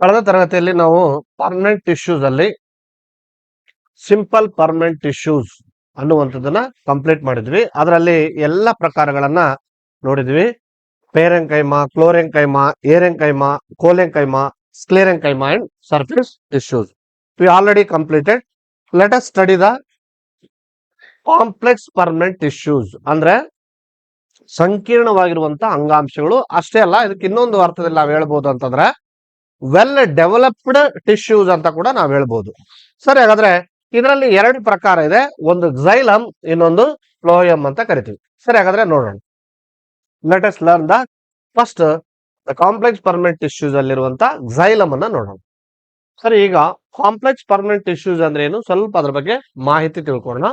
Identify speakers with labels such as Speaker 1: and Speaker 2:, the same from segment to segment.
Speaker 1: ಕಳೆದ ತರಗತಿಯಲ್ಲಿ ನಾವು ಪರ್ಮನೆಂಟ್ ಟಿಶ್ಯೂಸ್ ಅಲ್ಲಿ ಸಿಂಪಲ್ ಪರ್ಮನೆಂಟ್ ಟಿಶ್ಯೂಸ್ ಅನ್ನುವಂಥದ್ದನ್ನ ಕಂಪ್ಲೀಟ್ ಮಾಡಿದ್ವಿ. ಅದರಲ್ಲಿ ಎಲ್ಲ ಪ್ರಕಾರಗಳನ್ನ ನೋಡಿದ್ವಿ. Parenchyma, chlorenchyma, aerenchyma, collenchyma sclerenchyma and surface tissues we already completed let us study the complex permanent tissues ಅಂದ್ರೆ ಸಂಕೀರ್ಣವಾಗಿರುವಂತ ಅಂಗಾಂಶಗಳು. ಅಷ್ಟೇ ಅಲ್ಲ, ಇದಕ್ಕೆ ಇನ್ನೊಂದು ಅರ್ಥದಲ್ಲಿ ನಾವು ಹೇಳ್ಬೋದು ಅಂತಂದ್ರೆ ವೆಲ್ ಡೆವಲಪ್ಡ್ ಟಿಶ್ಯೂಸ್ ಅಂತ ಕೂಡ ನಾವು ಹೇಳ್ಬೋದು. ಸರಿ, ಹಾಗಾದ್ರೆ ಇದರಲ್ಲಿ ಎರಡು ಪ್ರಕಾರ ಇದೆ. ಒಂದು ಝೈಲಮ್ ಇನ್ನೊಂದು ಫ್ಲೋಯಮ್ ಅಂತ ಕರಿತೀವಿ. ಸರಿ, ಹಾಗಾದ್ರೆ ನೋಡೋಣ. Let us learn the first the complex permanent tissues ಅಲ್ಲಿರುವಂತ ಝೈಲಮ್ ಅನ್ನ ನೋಡೋಣ. ಸರಿ, ಈಗ ಕಾಂಪ್ಲೆಕ್ಸ್ ಪರ್ಮನೆಂಟ್ ಟಿಶ್ಯೂಸ್ ಅಂದ್ರೆ ಏನು? ಸ್ವಲ್ಪ ಅದ್ರ ಬಗ್ಗೆ ಮಾಹಿತಿ ತಿಳ್ಕೊಳ್ಳೋಣ.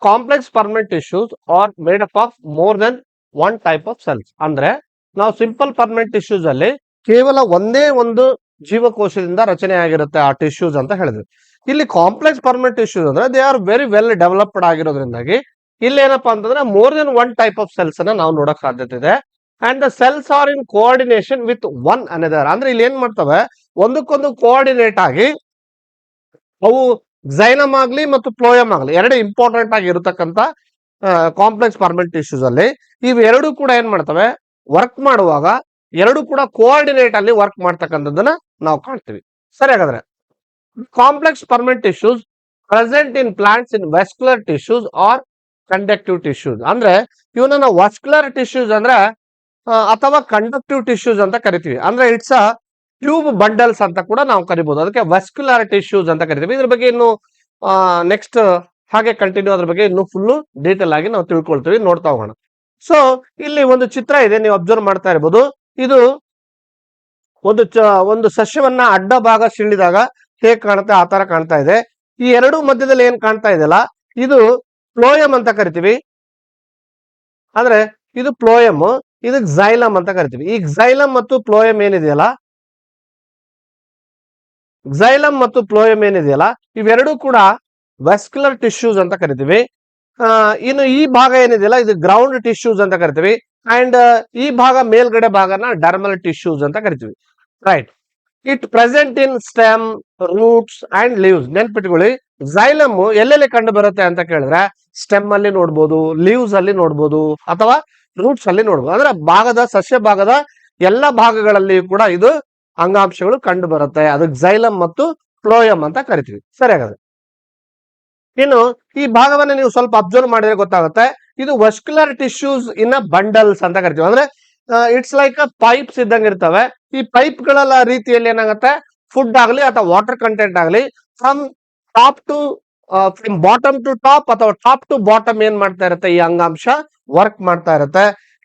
Speaker 1: Complex permanent tissues are made up of more than one type of cells ಅಂದ್ರೆ, ನಾವು ಸಿಂಪಲ್ ಪರ್ಮನೆಂಟ್ ಟಿಶ್ಯೂಸ್ ಅಲ್ಲಿ ಕೇವಲ ಒಂದೇ ಒಂದು ಜೀವಕೋಶದಿಂದ ರಚನೆ ಆಗಿರುತ್ತೆ ಆ ಟಿಶ್ಯೂಸ್ ಅಂತ ಹೇಳಿದ್ವಿ ಇಲ್ಲಿ ಕಾಂಪ್ಲೆಕ್ಸ್ ಪರ್ಮನೆಂಟ್ ಟಿಶ್ಯೂಸ್ ಅಂದ್ರೆ they are very well developed ಆಗಿರೋದ್ರಿಂದಾಗಿ ಇಲ್ಲಿ ಏನಪ್ಪಾ ಅಂತಂದ್ರೆ more than one type of cells ಅನ್ನ ನಾವು ನೋಡಕ್ ಸಾಧ್ಯತೆ ಇದೆ. And the cells are in coordination with one another ಅಂದ್ರೆ ಇಲ್ಲಿ ಏನ್ ಮಾಡ್ತವೆ? ಒಂದಕ್ಕೊಂದು ಕೋಆರ್ಡಿನೇಟ್ ಆಗಿ ಅವು ಝೈನಮ್ ಆಗ್ಲಿ ಮತ್ತು ಪ್ಲೋಯಮ್ ಆಗ್ಲಿ ಎರಡು ಇಂಪಾರ್ಟೆಂಟ್ ಆಗಿ ಇರತಕ್ಕಂತ ಕಾಂಪ್ಲೆಕ್ಸ್ ಪರ್ಮನೆಂಟ್ ಟಿಶ್ಯೂಸ್ ಅಲ್ಲಿ ಇವೆರಡು ಕೂಡ ಏನ್ ಮಾಡ್ತವೆ? ವರ್ಕ್ ಮಾಡುವಾಗ ಎರಡು ಕೂಡ ಕೋಆರ್ಡಿನೇಟ್ ಅಲ್ಲಿ ವರ್ಕ್ ಮಾಡ್ತಕ್ಕಂಥದ್ದನ್ನ ನಾವು ಕಾಣ್ತೀವಿ. ಸರಿ ಹಾಗಾದ್ರೆ complex permanent tissues present in plants in vascular tissues are conductive tissues ಅಂದ್ರೆ ಇವನನ್ನ ವಸ್ಕ್ಯುಲರ್ ಟಿಶ್ಯೂಸ್ ಅಂದ್ರೆ ಅಥವಾ ಕಂಡಕ್ಟಿವ್ ಟಿಶ್ಯೂಸ್ ಅಂತ ಕರಿತೀವಿ. ಅಂದ್ರೆ ಇಟ್ಸ್ ಅ ಟ್ಯೂಬ್ ಬಂಡಲ್ಸ್ ಅಂತ ಕೂಡ ನಾವು ಕರಿಬಹುದು ಅದಕ್ಕೆ ವೆಸ್ಕ್ಯುಲರ್ ಟಿಶ್ಯೂಸ್ ಅಂತ ಕರಿತೀವಿ. ಇದ್ರ ಬಗ್ಗೆ ಇನ್ನು ನೆಕ್ಸ್ಟ್ ಹಾಗೆ ಕಂಟಿನ್ಯೂ ಅದ್ರ ಬಗ್ಗೆ ಇನ್ನು ಫುಲ್ ಡೀಟೇಲ್ ಆಗಿ ನಾವು ತಿಳ್ಕೊಳ್ತೀವಿ, ನೋಡ್ತಾ ಹೋಗೋಣ. ಸೊ ಇಲ್ಲಿ ಒಂದು ಚಿತ್ರ ಇದೆ, ನೀವು ಅಬ್ಸರ್ವ್ ಮಾಡ್ತಾ ಇರಬಹುದು ಇದು ಒಂದು ಒಂದು ಸಸ್ಯವನ್ನ ಅಡ್ಡ ಭಾಗ ಸಿಂಡಿದಾಗ ಹೇಗ್ ಕಾಣುತ್ತೆ, ಆ ತರ ಕಾಣ್ತಾ ಇದೆ. ಈ ಎರಡು ಮಧ್ಯದಲ್ಲಿ ಏನ್ ಕಾಣ್ತಾ ಇದೆಯಲ್ಲ, ಇದು ಪ್ಲೋಯಮ್ ಅಂತ ಕರಿತೀವಿ. ಅಂದ್ರೆ ಇದು ಪ್ಲೋಯಮ್, ಇದು ಝೈಲಮ್ ಅಂತ ಕರಿತೀವಿ. ಈ ಝೈಲಮ್ ಮತ್ತು ಪ್ಲೋಯಮ್ ಏನಿದೆಯಲ್ಲ ಝೈಲಮ್ ಮತ್ತು ಪ್ಲೋಯಮ್ ಏನಿದೆಯಲ್ಲ, ಇವೆರಡೂ ಕೂಡ ವೆಸ್ಕ್ಯುಲರ್ ಟಿಶ್ಯೂಸ್ ಅಂತ ಕರಿತೀವಿ. ಇನ್ನು ಈ ಭಾಗ ಏನಿದೆಯಲ್ಲ, ಇದು ಗ್ರೌಂಡ್ ಟಿಶ್ಯೂಸ್ ಅಂತ ಕರಿತೀವಿ. ಅಂಡ್ ಈ ಭಾಗ ಮೇಲ್ಗಡೆ ಭಾಗನ ಡರ್ಮಲ್ ಟಿಶ್ಯೂಸ್ ಅಂತ ಕರಿತೀವಿ. Right it present in stem roots and leaves ನೆನ್ಪಿಟ್ಕೊಳ್ಳಿ ಝೈಲಮ್ ಎಲ್ಲೆಲ್ಲಿ ಕಂಡು ಬರುತ್ತೆ ಅಂತ ಕೇಳಿದ್ರೆ ಸ್ಟೆಮ್ ಅಲ್ಲಿ ನೋಡ್ಬೋದು ಲೀವ್ಸ್ ಅಲ್ಲಿ ನೋಡ್ಬೋದು, ಅಥವಾ ರೂಟ್ಸ್ ಅಲ್ಲಿ ನೋಡ್ಬೋದು. ಅಂದ್ರೆ ಭಾಗದ, ಸಸ್ಯ ಭಾಗದ ಎಲ್ಲ ಭಾಗಗಳಲ್ಲಿ ಕೂಡ ಇದು ಅಂಗಾಂಶಗಳು ಕಂಡು ಬರುತ್ತೆ. ಅದಕ್ಕೆ ಝೈಲಮ್ ಮತ್ತು ಫ್ಲೋಯಮ್ ಅಂತ ಕರಿತೀವಿ. ಸರಿ ಹಾಗಾದ್ರೆ ಇನ್ನು, ಈ ಭಾಗವನ್ನ ನೀವು ಸ್ವಲ್ಪ ಅಬ್ಸರ್ವ್ ಮಾಡಿದ್ರೆ ಗೊತ್ತಾಗುತ್ತೆ. ಇದು ವಸ್ಕ್ಯುಲರ್ ಟಿಶ್ಯೂಸ್ ಇನ್ ಬಂಡಲ್ಸ್ ಅಂತ ಕರಿತೀವಿ. ಅಂದ್ರೆ ಇಟ್ಸ್ ಲೈಕ್ ಪೈಪ್ಸ್ ಇದ್ದಂಗೆ ಇರ್ತವೆ. ಈ ಪೈಪ್ಗಳ ರೀತಿಯಲ್ಲಿ ಏನಾಗುತ್ತೆ? ಫುಡ್ ಆಗಲಿ ಅಥವಾ ವಾಟರ್ ಕಂಟೆಂಟ್ ಆಗಲಿ from top to from bottom to top ಅಥವಾ ಟಾಪ್ ಟು ಬಾಟಮ್ ಏನ್ ಮಾಡ್ತಾ ಇರುತ್ತೆ? ಈ ಅಂಗಾಂಶ ವರ್ಕ್ ಮಾಡ್ತಾ ಇರುತ್ತೆ.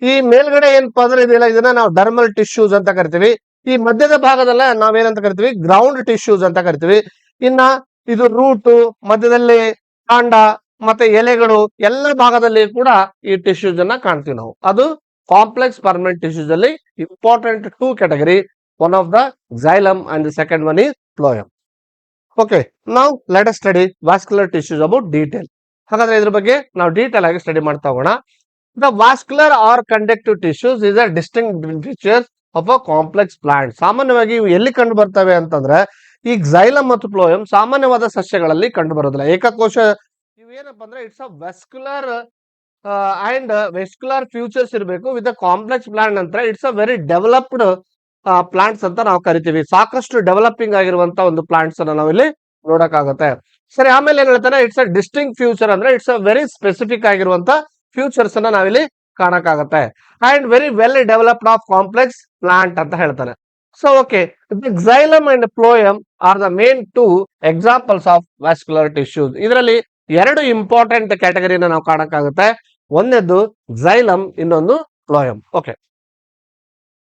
Speaker 1: ಈ ಮೇಲ್ಗಡೆ ಏನ್ ಅಂದ್ರೆ ಇದೆಯಲ್ಲ ಇದನ್ನ ನಾವು ಡರ್ಮಲ್ ಟಿಶ್ಯೂಸ್ ಅಂತ ಕರಿತೀವಿ. ಈ ಮಧ್ಯದ ಭಾಗದಲ್ಲ ನಾವೇನಂತ ಕರಿತೀವಿ? ಗ್ರೌಂಡ್ ಟಿಶ್ಯೂಸ್ ಅಂತ ಕರಿತೀವಿ. ಇನ್ನ ಇದು ರೂಟು ಮಧ್ಯದಲ್ಲಿ ಕಾಂಡ ಮತ್ತೆ ಎಲೆಗಳು ಎಲ್ಲ ಭಾಗದಲ್ಲಿ ಕೂಡ ಈ ಟಿಶ್ಯೂಸ್ ಅನ್ನ ಕಾಣ್ತೀವಿ ನಾವು. ಅದು ಕಾಂಪ್ಲೆಕ್ಸ್ ಪರ್ಮನೆಂಟ್ ಟಿಶ್ಯೂಸ್ ಅಲ್ಲಿ important two category one of the xylem and the second one is phloem okay ನಾವು let study vascular tissues about detail ಹಾಗಾದ್ರೆ ಇದ್ರ ಬಗ್ಗೆ ನಾವು ಡೀಟೇಲ್ ಆಗಿ ಸ್ಟಡಿ ಮಾಡ್ತಾ ಹೋಗೋಣ. The vascular are conductive tissues is a distinct features of a complex plant ಸಾಮಾನ್ಯವಾಗಿ ಇವು ಎಲ್ಲಿ ಕಂಡು ಬರ್ತವೆ ಅಂತಂದ್ರೆ, ಈ ಝೈಲಮ್ ಮತ್ತು ಫ್ಲೋಯಮ್ ಸಾಮಾನ್ಯವಾದ ಸಸ್ಯಗಳಲ್ಲಿ ಕಂಡು ಬರೋದಿಲ್ಲ. ಏಕಕೋಶ ಇವೇನಪ್ಪ ಅಂದ್ರೆ it's a vascular and vascular features ಇರಬೇಕು ವಿತ್ ಅ ಕಾಂಪ್ಲೆಕ್ಸ್ ಪ್ಲಾಂಟ್ ಅಂತ it's a very developed plants ಅಂತ ನಾವು ಕರಿತೀವಿ. ಸಾಕಷ್ಟು ಡೆವಲಪಿಂಗ್ ಆಗಿರುವಂತ ಒಂದು ಪ್ಲಾಂಟ್ಸ್ ಅನ್ನ ನಾವಿಲ್ಲಿ ನೋಡಕ್ಕಾಗತ್ತೆ. ಸರಿ, ಆಮೇಲೆ ಏನ್ ಹೇಳ್ತಾರೆ ಇಟ್ಸ್ ಅ ಡಿಸ್ಟಿಂಗ್ ಫ್ಯೂಚರ್ ಅಂದ್ರೆ ಇಟ್ಸ್ ಅ ವೆರಿ ಸ್ಪೆಸಿಫಿಕ್ ಆಗಿರುವಂತ ಫ್ಯೂಚರ್ಸ್ ಅನ್ನ ನಾವಿಲ್ಲಿ ಕಾಣಕ್ಕಾಗತ್ತೆ. And very well developed of complex plant ಅಂತ ಹೇಳ್ತಾರೆ so okay xylem and phloem are the main two examples of vascular tissues ಇದರಲ್ಲಿ ಎರಡು ಇಂಪಾರ್ಟೆಂಟ್ ಕ್ಯಾಟಗರಿನ ನಾವು ಕಾಣಕ್ಕಾಗುತ್ತೆ. ಒಂದನೇದು ಝೈಲಮ್ ಇನ್ನೊಂದು phloem okay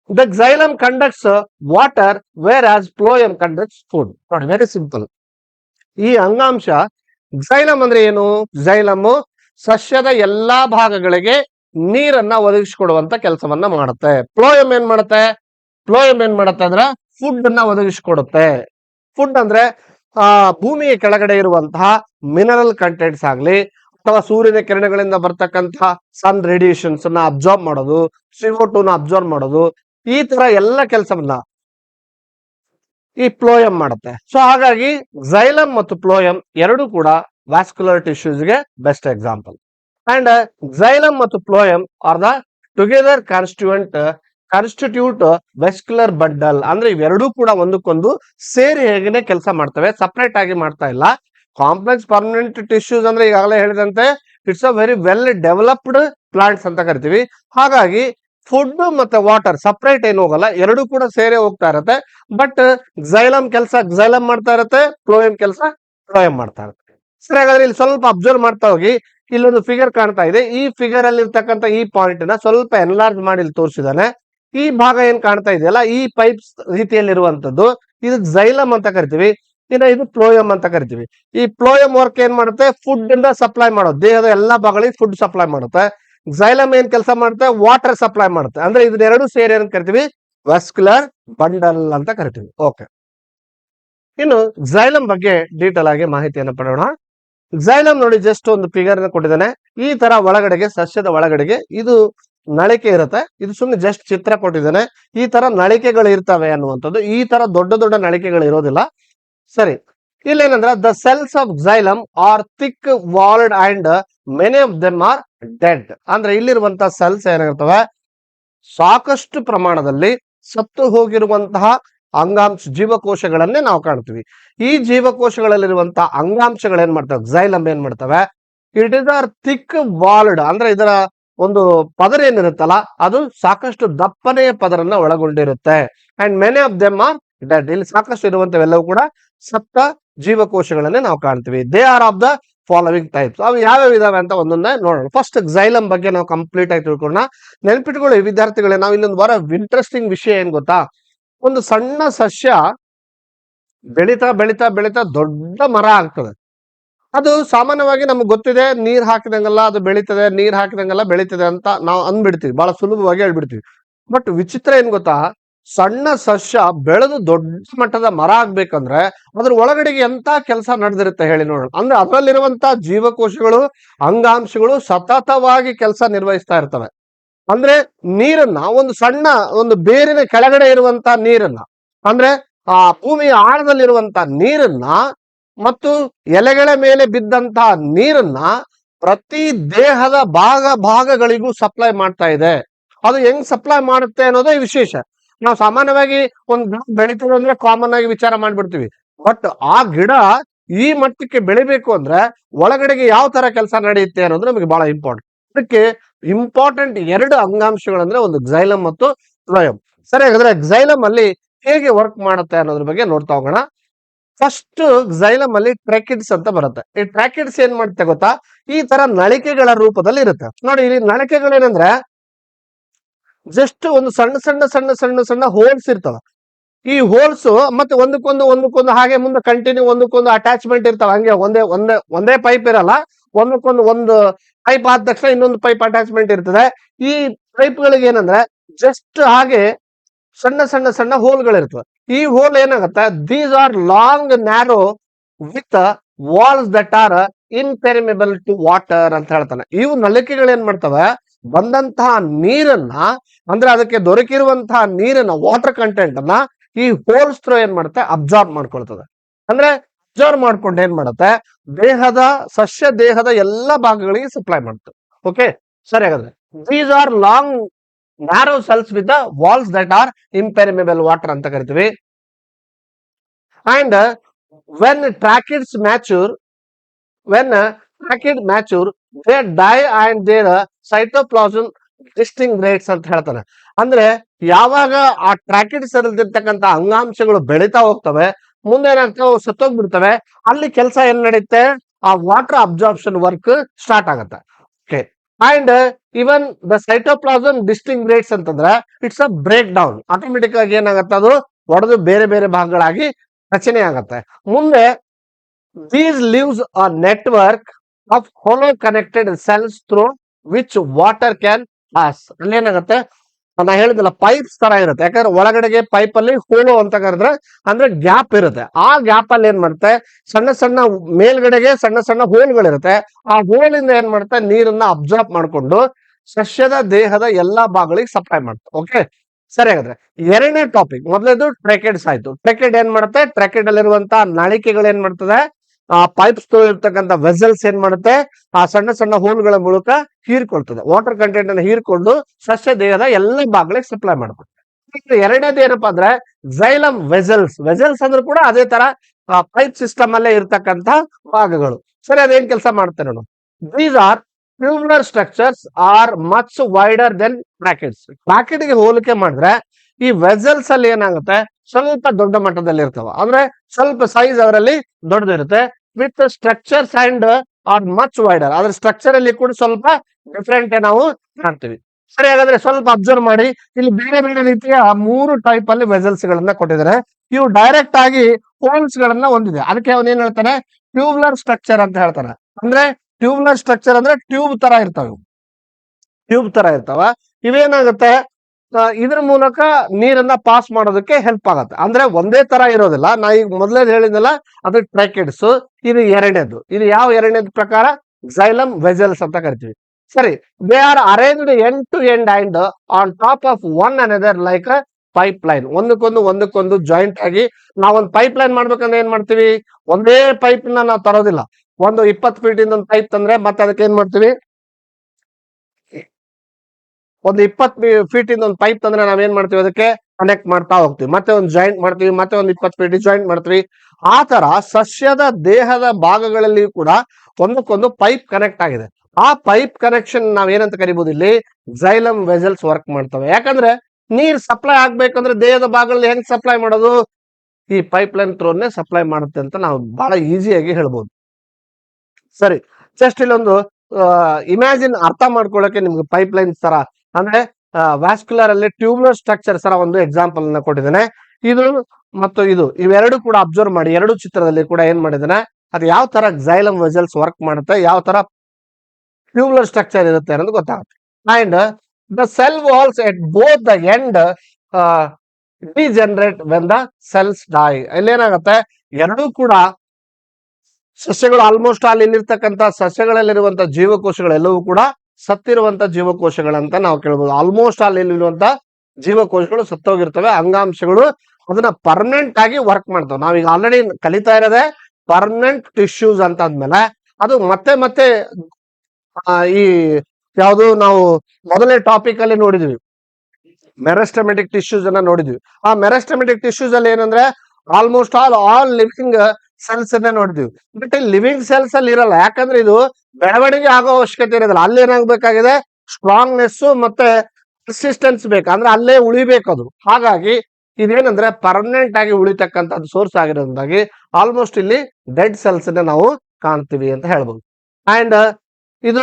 Speaker 1: the xylem conducts water whereas phloem conducts food ನೋಡಿ ವೆರಿ ಸಿಂಪಲ್ ಈ ಅಂಗಾಂಶ ಝೈಲಮ್ ಅಂದ್ರೆ ಏನು? ಝೈಲಮ್ ಸಸ್ಯದ ಎಲ್ಲಾ ಭಾಗಗಳಿಗೆ ನೀರನ್ನ ಒದಗಿಸಿಕೊಡುವಂತ ಕೆಲಸವನ್ನ ಮಾಡುತ್ತೆ. ಪ್ಲೋಯಂ ಏನ್ ಮಾಡುತ್ತೆ? ಪ್ಲೋಯಂ ಏನ್ ಮಾಡುತ್ತೆ ಅಂದ್ರೆ ಫುಡ್ ಅನ್ನ ಒದಗಿಸಿಕೊಡುತ್ತೆ. ಫುಡ್ ಅಂದ್ರೆ ಆ ಭೂಮಿಯ ಕೆಳಗಡೆ ಇರುವಂತಹ ಮಿನರಲ್ ಕಂಟೆಂಟ್ಸ್ ಆಗ್ಲಿ ಅಥವಾ ಸೂರ್ಯನ ಕಿರಣಗಳಿಂದ ಬರ್ತಕ್ಕಂತಹ ಸನ್ ರೇಡಿಯೇಷನ್ಸ್ ಅನ್ನ ಅಬ್ಸಾರ್ಬ್ ಮಾಡೋದು ಸಿಒ ಟು ನ ಅಬ್ಸಾರ್ಬ್ ಮಾಡೋದು, ಈ ತರ ಎಲ್ಲ ಕೆಲಸವನ್ನ ಈ ಪ್ಲೋಯಂ ಮಾಡುತ್ತೆ. ಸೊ ಹಾಗಾಗಿ ಝೈಲಮ್ ಮತ್ತು ಪ್ಲೋಯಂ ಎರಡು ಕೂಡ ವ್ಯಾಸ್ಕ್ಯುಲರ್ ಟಿಶ್ಯೂಸ್ಗೆ ಬೆಸ್ಟ್ ಎಕ್ಸಾಂಪಲ್ ಅಂಡ್ ಝೈಲಮ್ ಮತ್ತು phloem are the together constituent constitute vascular bundle ಅಂದ್ರೆ ಇವೆರಡೂ ಕೂಡ ಒಂದಕ್ಕೊಂದು ಸೇರಿ ಹೇಗೆ ಕೆಲಸ ಮಾಡ್ತವೆ. ಸಪ್ರೇಟ್ ಆಗಿ ಮಾಡ್ತಾ ಇಲ್ಲ. ಕಾಂಪ್ಲೆಕ್ಸ್ ಪರ್ಮನೆಂಟ್ ಟಿಶ್ಯೂಸ್ ಅಂದ್ರೆ ಈಗಾಗಲೇ ಹೇಳಿದಂತೆ it's a very well developed plants ಅಂತ ಕರಿತೀವಿ. ಹಾಗಾಗಿ ಫುಡ್ ಮತ್ತೆ ವಾಟರ್ ಸಪ್ರೇಟ್ ಏನು ಹೋಗಲ್ಲ. ಎರಡು ಕೂಡ ಸೇರಿ ಹೋಗ್ತಾ ಇರತ್ತೆ. ಬಟ್ ಝೈಲಮ್ ಕೆಲಸ ಝೈಲಮ್ ಮಾಡ್ತಾ ಇರತ್ತೆ. ಫ್ಲೋಯಂ ಕೆಲಸ ಫ್ಲೋಯಂ ಮಾಡ್ತಾ ಇರುತ್ತೆ. ಸರಿ, ಹಾಗಾದ್ರೆ ಇಲ್ಲಿ ಸ್ವಲ್ಪ ಅಬ್ಸರ್ವ್ ಮಾಡ್ತಾ ಹೋಗಿ. ಇಲ್ಲೊಂದು ಫಿಗರ್ ಕಾಣ್ತಾ ಇದೆ. ಈ ಫಿಗರ್ ಅಲ್ಲಿ ಇರ್ತಕ್ಕಂಥ ಈ ಪಾಯಿಂಟ್ನ ಸ್ವಲ್ಪ ಎನ್ಲಾರ್ಜ್ ಮಾಡಿ ಇಲ್ಲಿ ತೋರಿಸಿದಾನೆ ಈ ಭಾಗ ಏನ್ ಕಾಣ್ತಾ ಇದೆಯಲ್ಲ ಈ ಪೈಪ್ಸ್ ರೀತಿಯಲ್ಲಿರುವಂತದ್ದು ಇದು ಜೈಲಮ್ ಅಂತ ಕರಿತೀವಿ, ಇನ್ನ ಇದು ಪ್ಲೋಯಂ ಅಂತ ಕರಿತೀವಿ. ಈ ಪ್ಲೋಯಮ್ ವರ್ಕ್ ಏನ್ ಮಾಡುತ್ತೆ? ಫುಡ್ ಇಂದ ಸಪ್ಲೈ ಮಾಡೋದು. ದೇಹದ ಎಲ್ಲಾ ಭಾಗಗಳಿಗೆ ಫುಡ್ ಸಪ್ಲೈ ಮಾಡುತ್ತೆ. ಜೈಲಮ್ ಏನ್ ಕೆಲಸ ಮಾಡುತ್ತೆ? ವಾಟರ್ ಸಪ್ಲೈ ಮಾಡುತ್ತೆ. ಅಂದ್ರೆ ಇದನ್ನೆರಡು ಸೇರಿ ಏನ್ ಕರಿತೀವಿ? ವೆಸ್ಕ್ಯುಲರ್ ಬಂಡಲ್ ಅಂತ ಕರಿತೀವಿ. ಓಕೆ ಇನ್ನು ಜೈಲಮ್ ಬಗ್ಗೆ ಡೀಟೇಲ್ ಆಗಿ ಮಾಹಿತಿಯನ್ನು ಪಡೆಯೋಣ. ಜೈಲಮ್ ನೋಡಿ ಜಸ್ಟ್ ಒಂದು ಫಿಗರ್ ಕೊಟ್ಟಿದ್ದಾನೆ. ಈ ತರ ಒಳಗಡೆಗೆ, ಸಸ್ಯದ ಒಳಗಡೆಗೆ ಇದು ನಳಿಕೆ ಇರುತ್ತೆ. ಇದು ಸುಮ್ಮನೆ ಜಸ್ಟ್ ಚಿತ್ರ ಕೊಟ್ಟಿದ್ದೇನೆ. ಈ ತರ ನಳಿಕೆಗಳು ಇರ್ತವೆ ಅನ್ನುವಂಥದ್ದು. ಈ ತರ ದೊಡ್ಡ ದೊಡ್ಡ ನಳಿಕೆಗಳು ಇರೋದಿಲ್ಲ. ಸರಿ. ಇಲ್ಲೇನಂದ್ರೆ the cells of xylem are thick walled and many of them are dead ಅಂದ್ರೆ ಇಲ್ಲಿರುವಂತಹ ಸೆಲ್ಸ್ ಏನಾಗಿರ್ತವೆ? ಸಾಕಷ್ಟು ಪ್ರಮಾಣದಲ್ಲಿ ಸತ್ತು ಹೋಗಿರುವಂತಹ ಅಂಗಾಂಶ ಜೀವಕೋಶಗಳನ್ನೇ ನಾವು ಕಾಣ್ತೀವಿ. ಈ ಜೀವಕೋಶಗಳಲ್ಲಿರುವಂತಹ ಅಂಗಾಂಶಗಳು ಏನ್ ಮಾಡ್ತವೆ? ಝೈಲಮ್ ಏನ್ ಮಾಡ್ತವೆ? It is are thick walled ಅಂದ್ರೆ ಇದರ ಒಂದು ಪದರ ಏನಿರುತ್ತಲ್ಲ, ಅದು ಸಾಕಷ್ಟು ದಪ್ಪನೆಯ ಪದರನ್ನ ಒಳಗೊಂಡಿರುತ್ತೆ. And many of them are dead ಇಲ್ಲಿ ಸಾಕಷ್ಟು ಇರುವಂತವೆಲ್ಲವೂ ಕೂಡ ಸತ್ತ ಜೀವಕೋಶಗಳನ್ನೇ ನಾವು ಕಾಣ್ತೀವಿ. They are of the following types ಅವು ಯಾವ್ಯಾವ ಇದಾವೆ ಅಂತ ಒಂದೊಂದೇ ನೋಡೋಣ. ಫಸ್ಟ್ ಝೈಲಮ್ ಬಗ್ಗೆ ನಾವು ಕಂಪ್ಲೀಟ್ ಆಗಿ ತಿಳ್ಕೊಳ್ಳೋಣ. ನೆನ್ಪಿಟ್ಕೊಳ್ಳಿ ವಿದ್ಯಾರ್ಥಿಗಳೇ, ನಾವು ಇಲ್ಲೊಂದು ಬರೋ ಇಂಟ್ರೆಸ್ಟಿಂಗ್ ವಿಷಯ ಏನ್ ಗೊತ್ತಾ? ಒಂದು ಸಣ್ಣ ಸಸ್ಯ ಬೆಳಿತಾ ಬೆಳಿತಾ ಬೆಳಿತಾ ದೊಡ್ಡ ಮರ ಆಗ್ತದೆ. ಅದು ಸಾಮಾನ್ಯವಾಗಿ ನಮ್ಗೆ ಗೊತ್ತಿದೆ, ನೀರ್ ಹಾಕಿದಂಗೆಲ್ಲ ಅದು ಬೆಳೀತದೆ, ನೀರ್ ಹಾಕಿದಂಗೆಲ್ಲ ಬೆಳೀತದೆ ಅಂತ ನಾವು ಅಂದ್ಬಿಡ್ತೀವಿ, ಬಹಳ ಸುಲಭವಾಗಿ ಹೇಳ್ಬಿಡ್ತೀವಿ. ಬಟ್ ವಿಚಿತ್ರ ಏನ್ ಗೊತ್ತಾ, ಸಣ್ಣ ಸಸ್ಯ ಬೆಳೆದು ದೊಡ್ಡ ಮಟ್ಟದ ಮರ ಆಗ್ಬೇಕಂದ್ರೆ ಅದ್ರ ಒಳಗಡೆಗೆ ಎಂತ ಕೆಲಸ ನಡೆದಿರುತ್ತೆ ಹೇಳಿ ನೋಡೋಣ. ಅಂದ್ರೆ ಅದರಲ್ಲಿರುವಂತ ಜೀವಕೋಶಗಳು, ಅಂಗಾಂಶಗಳು ಸತತವಾಗಿ ಕೆಲಸ ನಿರ್ವಹಿಸ್ತಾ ಇರ್ತವೆ. ಅಂದ್ರೆ ನೀರನ್ನ, ಒಂದು ಸಣ್ಣ, ಒಂದು ಬೇರಿನ ಕೆಳಗಡೆ ಇರುವಂತ ನೀರನ್ನ, ಅಂದ್ರೆ ಆ ಭೂಮಿಯ ಆಳದಲ್ಲಿರುವಂತ ನೀರನ್ನ ಮತ್ತು ಎಲೆಗಳ ಮೇಲೆ ಬಿದ್ದಂತಹ ನೀರನ್ನ ಪ್ರತಿ ದೇಹದ ಭಾಗ ಭಾಗಗಳಿಗೂ ಸಪ್ಲೈ ಮಾಡ್ತಾ ಇದೆ. ಅದು ಹೆಂಗ್ ಸಪ್ಲೈ ಮಾಡುತ್ತೆ ಅನ್ನೋದೇ ವಿಶೇಷ. ನಾವು ಸಾಮಾನ್ಯವಾಗಿ ಒಂದ್ ಗಿಡ ಬೆಳಿತೀವಿ ಅಂದ್ರೆ ಕಾಮನ್ ಆಗಿ ವಿಚಾರ ಮಾಡ್ಬಿಡ್ತೀವಿ. ಬಟ್ ಆ ಗಿಡ ಈ ಮಟ್ಟಕ್ಕೆ ಬೆಳಿಬೇಕು ಅಂದ್ರೆ ಒಳಗಡೆಗೆ ಯಾವ ತರ ಕೆಲಸ ನಡೆಯುತ್ತೆ ಅನ್ನೋದು ನಮಗೆ ಬಹಳ ಇಂಪಾರ್ಟೆಂಟ್ ಅದಕ್ಕೆ ಇಂಪಾರ್ಟೆಂಟ್ ಎರಡು ಅಂಗಾಂಶಗಳಂದ್ರೆ ಒಂದು ಎಕ್ಸೈಲಮ್ ಮತ್ತು ಫ್ಲೋಯಂ ಸರಿ, ಹಾಗಾದ್ರೆ ಎಕ್ಸೈಲಮ್ ಅಲ್ಲಿ ಹೇಗೆ ವರ್ಕ್ ಮಾಡುತ್ತೆ ಅನ್ನೋದ್ರ ಬಗ್ಗೆ ನೋಡ್ತಾ ಹೋಗೋಣ. ಫಸ್ಟ್ ಝೈಲಮ್ ಅಲ್ಲಿ ಟ್ರ್ಯಾಕಿಡ್ಸ್ ಅಂತ ಬರುತ್ತೆ. ಈ ಟ್ರ್ಯಾಕಿಡ್ಸ್ ಏನ್ ಮಾಡುತ್ತೆ ಗೊತ್ತಾ? ಈ ತರ ನಳಿಕೆಗಳ ರೂಪದಲ್ಲಿ ಇರುತ್ತೆ. ನೋಡಿ, ಇಲ್ಲಿ ನಳಿಕೆಗಳೇನಂದ್ರೆ ಜಸ್ಟ್ ಒಂದು ಸಣ್ಣ ಸಣ್ಣ ಸಣ್ಣ ಸಣ್ಣ ಸಣ್ಣ ಹೋಲ್ಸ್ ಇರ್ತವೆ. ಈ ಹೋಲ್ಸ್ ಮತ್ತೆ ಒಂದಕ್ಕೊಂದು ಒಂದಕ್ಕೊಂದು ಹಾಗೆ ಮುಂದೆ ಕಂಟಿನ್ಯೂ ಒಂದಕ್ಕೊಂದು ಅಟ್ಯಾಚ್ಮೆಂಟ್ ಇರ್ತಾವ. ಹಂಗೆ ಒಂದೇ ಒಂದೇ ಒಂದೇ ಪೈಪ್ ಇರಲ್ಲ. ಒಂದಕ್ಕೊಂದು ಒಂದು ಪೈಪ್ ಆದ ತಕ್ಷಣ ಇನ್ನೊಂದು ಪೈಪ್ ಅಟ್ಯಾಚ್ಮೆಂಟ್ ಇರ್ತದೆ. ಈ ಪೈಪ್ ಗಳಿಗೆ ಏನಂದ್ರೆ ಜಸ್ಟ್ ಹಾಗೆ ಸಣ್ಣ ಸಣ್ಣ ಸಣ್ಣ ಹೋಲ್ಗಳಿರ್ತವೆ. ಈ ಹೋಲ್ ಏನಾಗುತ್ತೆ? These are long narrow with walls that are impermeable to water ಅಂತ ಹೇಳ್ತಾನೆ. ಇವು ನಳಿಕೆಗಳು ಏನ್ ಮಾಡ್ತವೆ? ಬಂದಂತಹ ನೀರನ್ನ, ಅಂದ್ರೆ ಅದಕ್ಕೆ ದೊರಕಿರುವಂತಹ ನೀರನ್ನ ವಾಟರ್ ಕಂಟೆಂಟ್ ಅನ್ನ ಈ ಹೋಲ್ಸ್ ಥ್ರೋ ಏನ್ ಮಾಡುತ್ತೆ? ಅಬ್ಸಾರ್ಬ್ ಮಾಡ್ಕೊಳ್ತದೆ. ಅಂದ್ರೆ ಅಬ್ಸರ್ವ್ ಮಾಡ್ಕೊಂಡು ಏನ್ ಮಾಡುತ್ತೆ? ದೇಹದ, ಸಸ್ಯ ದೇಹದ ಎಲ್ಲಾ ಭಾಗಗಳಿಗೆ ಸಪ್ಲೈ ಮಾಡುತ್ತೆ ಓಕೆ ಸರಿ ಹಾಗಾದ್ರೆ. These are long narrow cells with the walls that are impermeable water ಅಂತ ಕರಿತೀವಿ. And when tracheids mature when tracheid mature they die and their cytoplasm disintegrates ಅಂತ ಹೇಳ್ತಾನೆ ಅಂದ್ರೆ, ಯಾವಾಗ ಆ ಟ್ರಾಕಿಡ್ಸ್ ಇರ್ತಕ್ಕಂತ ಅಂಗಾಂಶಗಳು ಬೆಳೀತಾ ಹೋಗ್ತವೆ, ಮುಂದೆ ಏನಾಗ್ತವೆ ಸತ್ತೋಗ್ಬಿಡ್ತವೆ, ಅಲ್ಲಿ ಕೆಲಸ ಏನ್ ನಡೆಯುತ್ತೆ ಆ ವಾಟರ್ ಅಬ್ಸಾರ್ಪ್ಷನ್ ವರ್ಕ್ ಸ್ಟಾರ್ಟ್ ಆಗುತ್ತೆ. And even the cytoplasm disintegrates ಅಂತಂದ್ರೆ it's a break down automatic ಆಗಿ ಏನಾಗತ್ತೆ ಅದು? ಒಡೆದು ಬೇರೆ ಬೇರೆ ಭಾಗಗಳಾಗಿ ರಚನೆ ಆಗತ್ತೆ. ಮುಂದೆ these leaves a network of hollow connected cells through which water can pass ಅಲ್ಲಿ ಏನಾಗುತ್ತೆ ನಾ ಹೇಳಿದ್ನಲ್ಲ ಪೈಪ್ಸ್ ತರ ಇರುತ್ತೆ. ಯಾಕಂದ್ರೆ ಒಳಗಡೆಗೆ ಪೈಪ್ ಅಲ್ಲಿ ಹೋಲೋ ಅಂತ ಕರೆದ್ರೆ ಅಂದ್ರೆ ಗ್ಯಾಪ್ ಇರುತ್ತೆ. ಆ ಗ್ಯಾಪ್ ಅಲ್ಲಿ ಏನ್ ಮಾಡುತ್ತೆ? ಸಣ್ಣ ಸಣ್ಣ ಮೇಲ್ಗಡೆಗೆ ಸಣ್ಣ ಸಣ್ಣ ಹೋಲ್ಗಳಿರುತ್ತೆ. ಆ ಹೋಲಿಂದ ಏನ್ ಮಾಡುತ್ತೆ? ನೀರನ್ನ ಅಬ್ಸಾರ್ಬ್ ಮಾಡ್ಕೊಂಡು ಸಸ್ಯದ ದೇಹದ ಎಲ್ಲಾ ಭಾಗಗಳಿಗೆ ಸಪ್ಲೈ ಮಾಡುತ್ತೆ ಓಕೆ ಸರಿ ಹಾಗಾದ್ರೆ, ಎರಡನೇ ಟಾಪಿಕ್ ಮೊದಲೇದು ಟ್ರೆಕೆಡ್ಸ್ ಆಯ್ತು. ಟ್ರೆಕೆಡ್ ಏನ್ ಮಾಡುತ್ತೆ? ಟ್ರೆಕೆಡ್ ಅಲ್ಲಿರುವಂತಹ ನಾಳಿಕೆಗಳು ಏನ್ ಮಾಡ್ತದೆ? ಆ ಪೈಪ್ಸ್ ಇರ್ತಕ್ಕಂಥ ವೆಸಲ್ಸ್ ಏನ್ ಮಾಡುತ್ತೆ? ಆ ಸಣ್ಣ ಸಣ್ಣ ಹೋಲ್ಗಳ ಮೂಲಕ ಹೀರ್ಕೊಳ್ತದೆ. ವಾಟರ್ ಕಂಟೆಂಟ್ ಅನ್ನು ಹೀರ್ಕೊಂಡು ಸಸ್ಯ ದೇಹದ ಎಲ್ಲ ಭಾಗಗಳಿಗೆ ಸಪ್ಲೈ ಮಾಡ್ಬೋದು ಎರಡನೇದು ಏನಪ್ಪಾ ಅಂದ್ರೆ ಝೈಲಮ್ ವೆಸಲ್ಸ್ ವೆಸಲ್ಸ್ ಅಂದ್ರೂ ಕೂಡ ಅದೇ ತರ ಪೈಪ್ ಸಿಸ್ಟಮ್ ಅಲ್ಲೇ ಇರ್ತಕ್ಕಂತ ಭಾಗಗಳು. ಸರಿ, ಅದೇನ್ ಕೆಲಸ ಮಾಡ್ತಾರೆ ನೋಡು. These are tubular structures are much wider than brackets ಬ್ರಾಕೆಟ್ಗೆ ಹೋಲಿಕೆ ಮಾಡಿದ್ರೆ ಈ ವೆಸಲ್ಸ್ ಅಲ್ಲಿ ಏನಾಗುತ್ತೆ? ಸ್ವಲ್ಪ ದೊಡ್ಡ ಮಟ್ಟದಲ್ಲಿ ಇರ್ತಾವ. ಅಂದ್ರೆ ಸ್ವಲ್ಪ ಸೈಜ್ ಅವರಲ್ಲಿ ದೊಡ್ಡದಿರುತ್ತೆ. With structures and are much wider ಅದ್ರ ಸ್ಟ್ರಕ್ಚರ್ ಅಲ್ಲಿ ಕೂಡ ಸ್ವಲ್ಪ ಡಿಫ್ರೆಂಟ್ ನಾವು ಕಾಣ್ತೀವಿ. ಸರಿ, ಹಾಗಾದ್ರೆ ಸ್ವಲ್ಪ ಅಬ್ಸರ್ವ್ ಮಾಡಿ. ಇಲ್ಲಿ ಬೇರೆ ಬೇರೆ ರೀತಿಯ ಮೂರು ಟೈಪ್ ಅಲ್ಲಿ ವೆಸಲ್ಸ್ ಗಳನ್ನ ಕೊಟ್ಟಿದ್ದಾರೆ. ಇವು ಡೈರೆಕ್ಟ್ ಆಗಿ ಹೋಲ್ಸ್ ಗಳನ್ನ ಹೊಂದಿದೆ. ಅದಕ್ಕೆ ಅವನ್ ಏನ್ ಹೇಳ್ತಾನೆ? ಟ್ಯೂಬ್ಲರ್ ಸ್ಟ್ರಕ್ಚರ್ ಅಂತ ಹೇಳ್ತಾನೆ. ಅಂದ್ರೆ ಟ್ಯೂಬ್ಲರ್ ಸ್ಟ್ರಕ್ಚರ್ ಅಂದ್ರೆ ಟ್ಯೂಬ್ ತರ ಇರ್ತಾವ ಟ್ಯೂಬ್ ತರ ಇರ್ತಾವ. ಇವೇನಾಗುತ್ತೆ? ಇದ್ರ ಮೂಲಕ ನೀರನ್ನ ಪಾಸ್ ಮಾಡೋದಕ್ಕೆ ಹೆಲ್ಪ್ ಆಗತ್ತೆ. ಅಂದ್ರೆ ಒಂದೇ ತರ ಇರೋದಿಲ್ಲ. ನಾ ಈಗ ಮೊದಲೇ ಹೇಳಿದ್ನಲ್ಲ, ಅದು ಟ್ರ್ಯಾಕೆಟ್ಸ್ ಇದು ಎರಡನೇದು. ಇದು ಯಾವ ಎರಡನೇದು ಪ್ರಕಾರ? ಝೈಲಮ್ ವೆಜಲ್ಸ್ ಅಂತ ಕರಿತೀವಿ. ಸರಿ they are arranged end to end and on top of one another like pipeline ಒಂದಕ್ಕೊಂದು ಒಂದಕ್ಕೊಂದು ಜಾಯಿಂಟ್ ಆಗಿ ನಾವೊಂದು ಪೈಪ್ ಲೈನ್ ಮಾಡ್ಬೇಕಂದ್ರೆ ಏನ್ ಮಾಡ್ತೀವಿ? ಒಂದೇ ಪೈಪ್ ನಾವು ತರೋದಿಲ್ಲ. ಒಂದು ಇಪ್ಪತ್ತು ಫೀಟ್ ಇಂದ ಒಂದು ಪೈಪ್ ತಂದ್ರೆ ಮತ್ತೆ ಅದಕ್ಕೆ ಏನ್ ಮಾಡ್ತೀವಿ? ಒಂದು ಇಪ್ಪತ್ ಫೀಟ್ ಇಂದ ಒಂದು ಪೈಪ್ ತಂದ್ರೆ ನಾವೇನ್ ಮಾಡ್ತೀವಿ ಅದಕ್ಕೆ ಕನೆಕ್ಟ್ ಮಾಡ್ತಾ ಹೋಗ್ತೀವಿ. ಮತ್ತೆ ಒಂದು ಜಾಯಿಂಟ್ ಮಾಡ್ತೀವಿ, ಮತ್ತೆ ಒಂದು ಇಪ್ಪತ್ತು ಫೀಟ್ ಜಾಯಿಂಟ್ ಮಾಡ್ತೀವಿ. ಆ ತರ ಸಸ್ಯದ ದೇಹದ ಭಾಗಗಳಲ್ಲಿ ಕೂಡ ಒಂದಕ್ಕೊಂದು ಪೈಪ್ ಕನೆಕ್ಟ್ ಆಗಿದೆ. ಆ ಪೈಪ್ ಕನೆಕ್ಷನ್ ನಾವ್ ಏನಂತ ಕರಿಬಹುದು ಇಲ್ಲಿ? ಜೈಲಮ್ ವೆಸಲ್ಸ್ ವರ್ಕ್ ಮಾಡ್ತವೆ. ಯಾಕಂದ್ರೆ ನೀರ್ ಸಪ್ಲೈ ಆಗ್ಬೇಕಂದ್ರೆ ದೇಹದ ಭಾಗಗಳಲ್ಲಿ ಹೆಂಗ್ ಸಪ್ಲೈ ಮಾಡೋದು? ಈ ಪೈಪ್ ಲೈನ್ ಥ್ರೋನೆ ಸಪ್ಲೈ ಮಾಡುತ್ತೆ ಅಂತ ನಾವು ಬಹಳ ಈಸಿಯಾಗಿ ಹೇಳ್ಬೋದು. ಸರಿ ಜಸ್ಟ್ ಇಲ್ಲೊಂದು ಇಮ್ಯಾಜಿನ್ ಅರ್ಥ ಮಾಡ್ಕೊಳ್ಳೋಕೆ ನಿಮ್ಗೆ ಪೈಪ್ ಲೈನ್ ತರ ಅಂದ್ರೆ ವ್ಯಾಸ್ಕ್ಯುಲರ್ ಅಲ್ಲಿ ಟ್ಯೂಬ್ಲರ್ ಸ್ಟ್ರಕ್ಚರ್ ಸರ ಒಂದು ಎಕ್ಸಾಂಪಲ್ ಅನ್ನ ಕೊಟ್ಟಿದ್ದೇನೆ. ಇದು ಮತ್ತು ಇದು ಇವೆರಡು ಕೂಡ ಅಬ್ಸರ್ವ್ ಮಾಡಿ, ಎರಡು ಚಿತ್ರದಲ್ಲಿ ಕೂಡ ಏನ್ ಮಾಡಿದ್ದೇನೆ, ಅದು ಯಾವ ತರ ಜೈಲಮ್ ವೆಸಲ್ಸ್ ವರ್ಕ್ ಮಾಡುತ್ತೆ, ಯಾವ ತರ ಟ್ಯೂಬ್ಲರ್ ಸ್ಟ್ರಕ್ಚರ್ ಇರುತ್ತೆ ಅನ್ನೋದು ಗೊತ್ತಾಗುತ್ತೆ. And the cell walls at both the end degenerate when the cells die ಏನಾಗುತ್ತೆ ಎರಡೂ ಕೂಡ ಸಸ್ಯಗಳು ಆಲ್ಮೋಸ್ಟ್ ಅಲ್ಲಿ ಇಲ್ಲಿರ್ತಕ್ಕಂಥ ಸಸ್ಯಗಳಲ್ಲಿರುವಂತ ಜೀವಕೋಶಗಳೆಲ್ಲವೂ ಕೂಡ ಸತ್ತಿರುವಂತ ಜೀವಕೋಶಗಳಂತ ನಾವು ಕೇಳ್ಬೋದು. ಆಲ್ಮೋಸ್ಟ್ ಆಲ್ ಇಲ್ಲಿರುವಂತ ಜೀವಕೋಶಗಳು ಸತ್ತೋಗಿರ್ತವೆ. ಅಂಗಾಂಶಗಳು ಅದನ್ನ ಪರ್ಮನೆಂಟ್ ಆಗಿ ವರ್ಕ್ ಮಾಡ್ತಾವೆ. ನಾವೀಗ ಆಲ್ರೆಡಿ ಕಲಿತಾ ಇರೋದೇ ಪರ್ಮನೆಂಟ್ ಟಿಶ್ಯೂಸ್ ಅಂತ ಅಂದ್ಮೇಲೆ ಅದು ಮತ್ತೆ ಮತ್ತೆ ಈ ಯಾವುದು ನಾವು ಮೊದಲನೇ ಟಾಪಿಕ್ ಅಲ್ಲಿ ನೋಡಿದ್ವಿ. ಮೆರಸ್ಟಮೆಟಿಕ್ ಟಿಶ್ಯೂಸ್ ಅನ್ನ ನೋಡಿದ್ವಿ. ಆ ಮೆರಸ್ಟಮೆಟಿಕ್ ಟಿಶ್ಯೂಸ್ ಅಲ್ಲಿ ಏನಂದ್ರೆ almost all all living cells ಅನ್ನ ನೋಡಿದ್ವಿ. ಬಟ್ ಲಿವಿಂಗ್ ಸೆಲ್ಸ್ ಅಲ್ಲಿ ಇರಲ್ಲ. ಯಾಕಂದ್ರೆ ಇದು ಬೆಳವಣಿಗೆ ಆಗೋ ಅವಶ್ಯಕತೆ ಇರೋದಿಲ್ಲ. ಅಲ್ಲಿ ಏನಾಗಬೇಕಾಗಿದೆ ಸ್ಟ್ರಾಂಗ್ನೆಸ್ ಮತ್ತೆ ರೆಸಿಸ್ಟೆನ್ಸ್ ಬೇಕು. ಅಂದ್ರೆ ಅಲ್ಲೇ ಉಳಿಬೇಕು ಅದು ಹಾಗಾಗಿ ಇದೇನಂದ್ರೆ ಪರ್ಮನೆಂಟ್ ಆಗಿ ಉಳಿತಕ್ಕಂಥದ್ದು ಸೋರ್ಸ್ ಆಗಿರೋದ್ರಿಂದಾಗಿ ಆಲ್ಮೋಸ್ಟ್ ಇಲ್ಲಿ ಡೆಡ್ ಸೆಲ್ಸ್ ನಾವು ಕಾಣ್ತೀವಿ ಅಂತ ಹೇಳ್ಬೋದು. ಅಂಡ್ ಇದು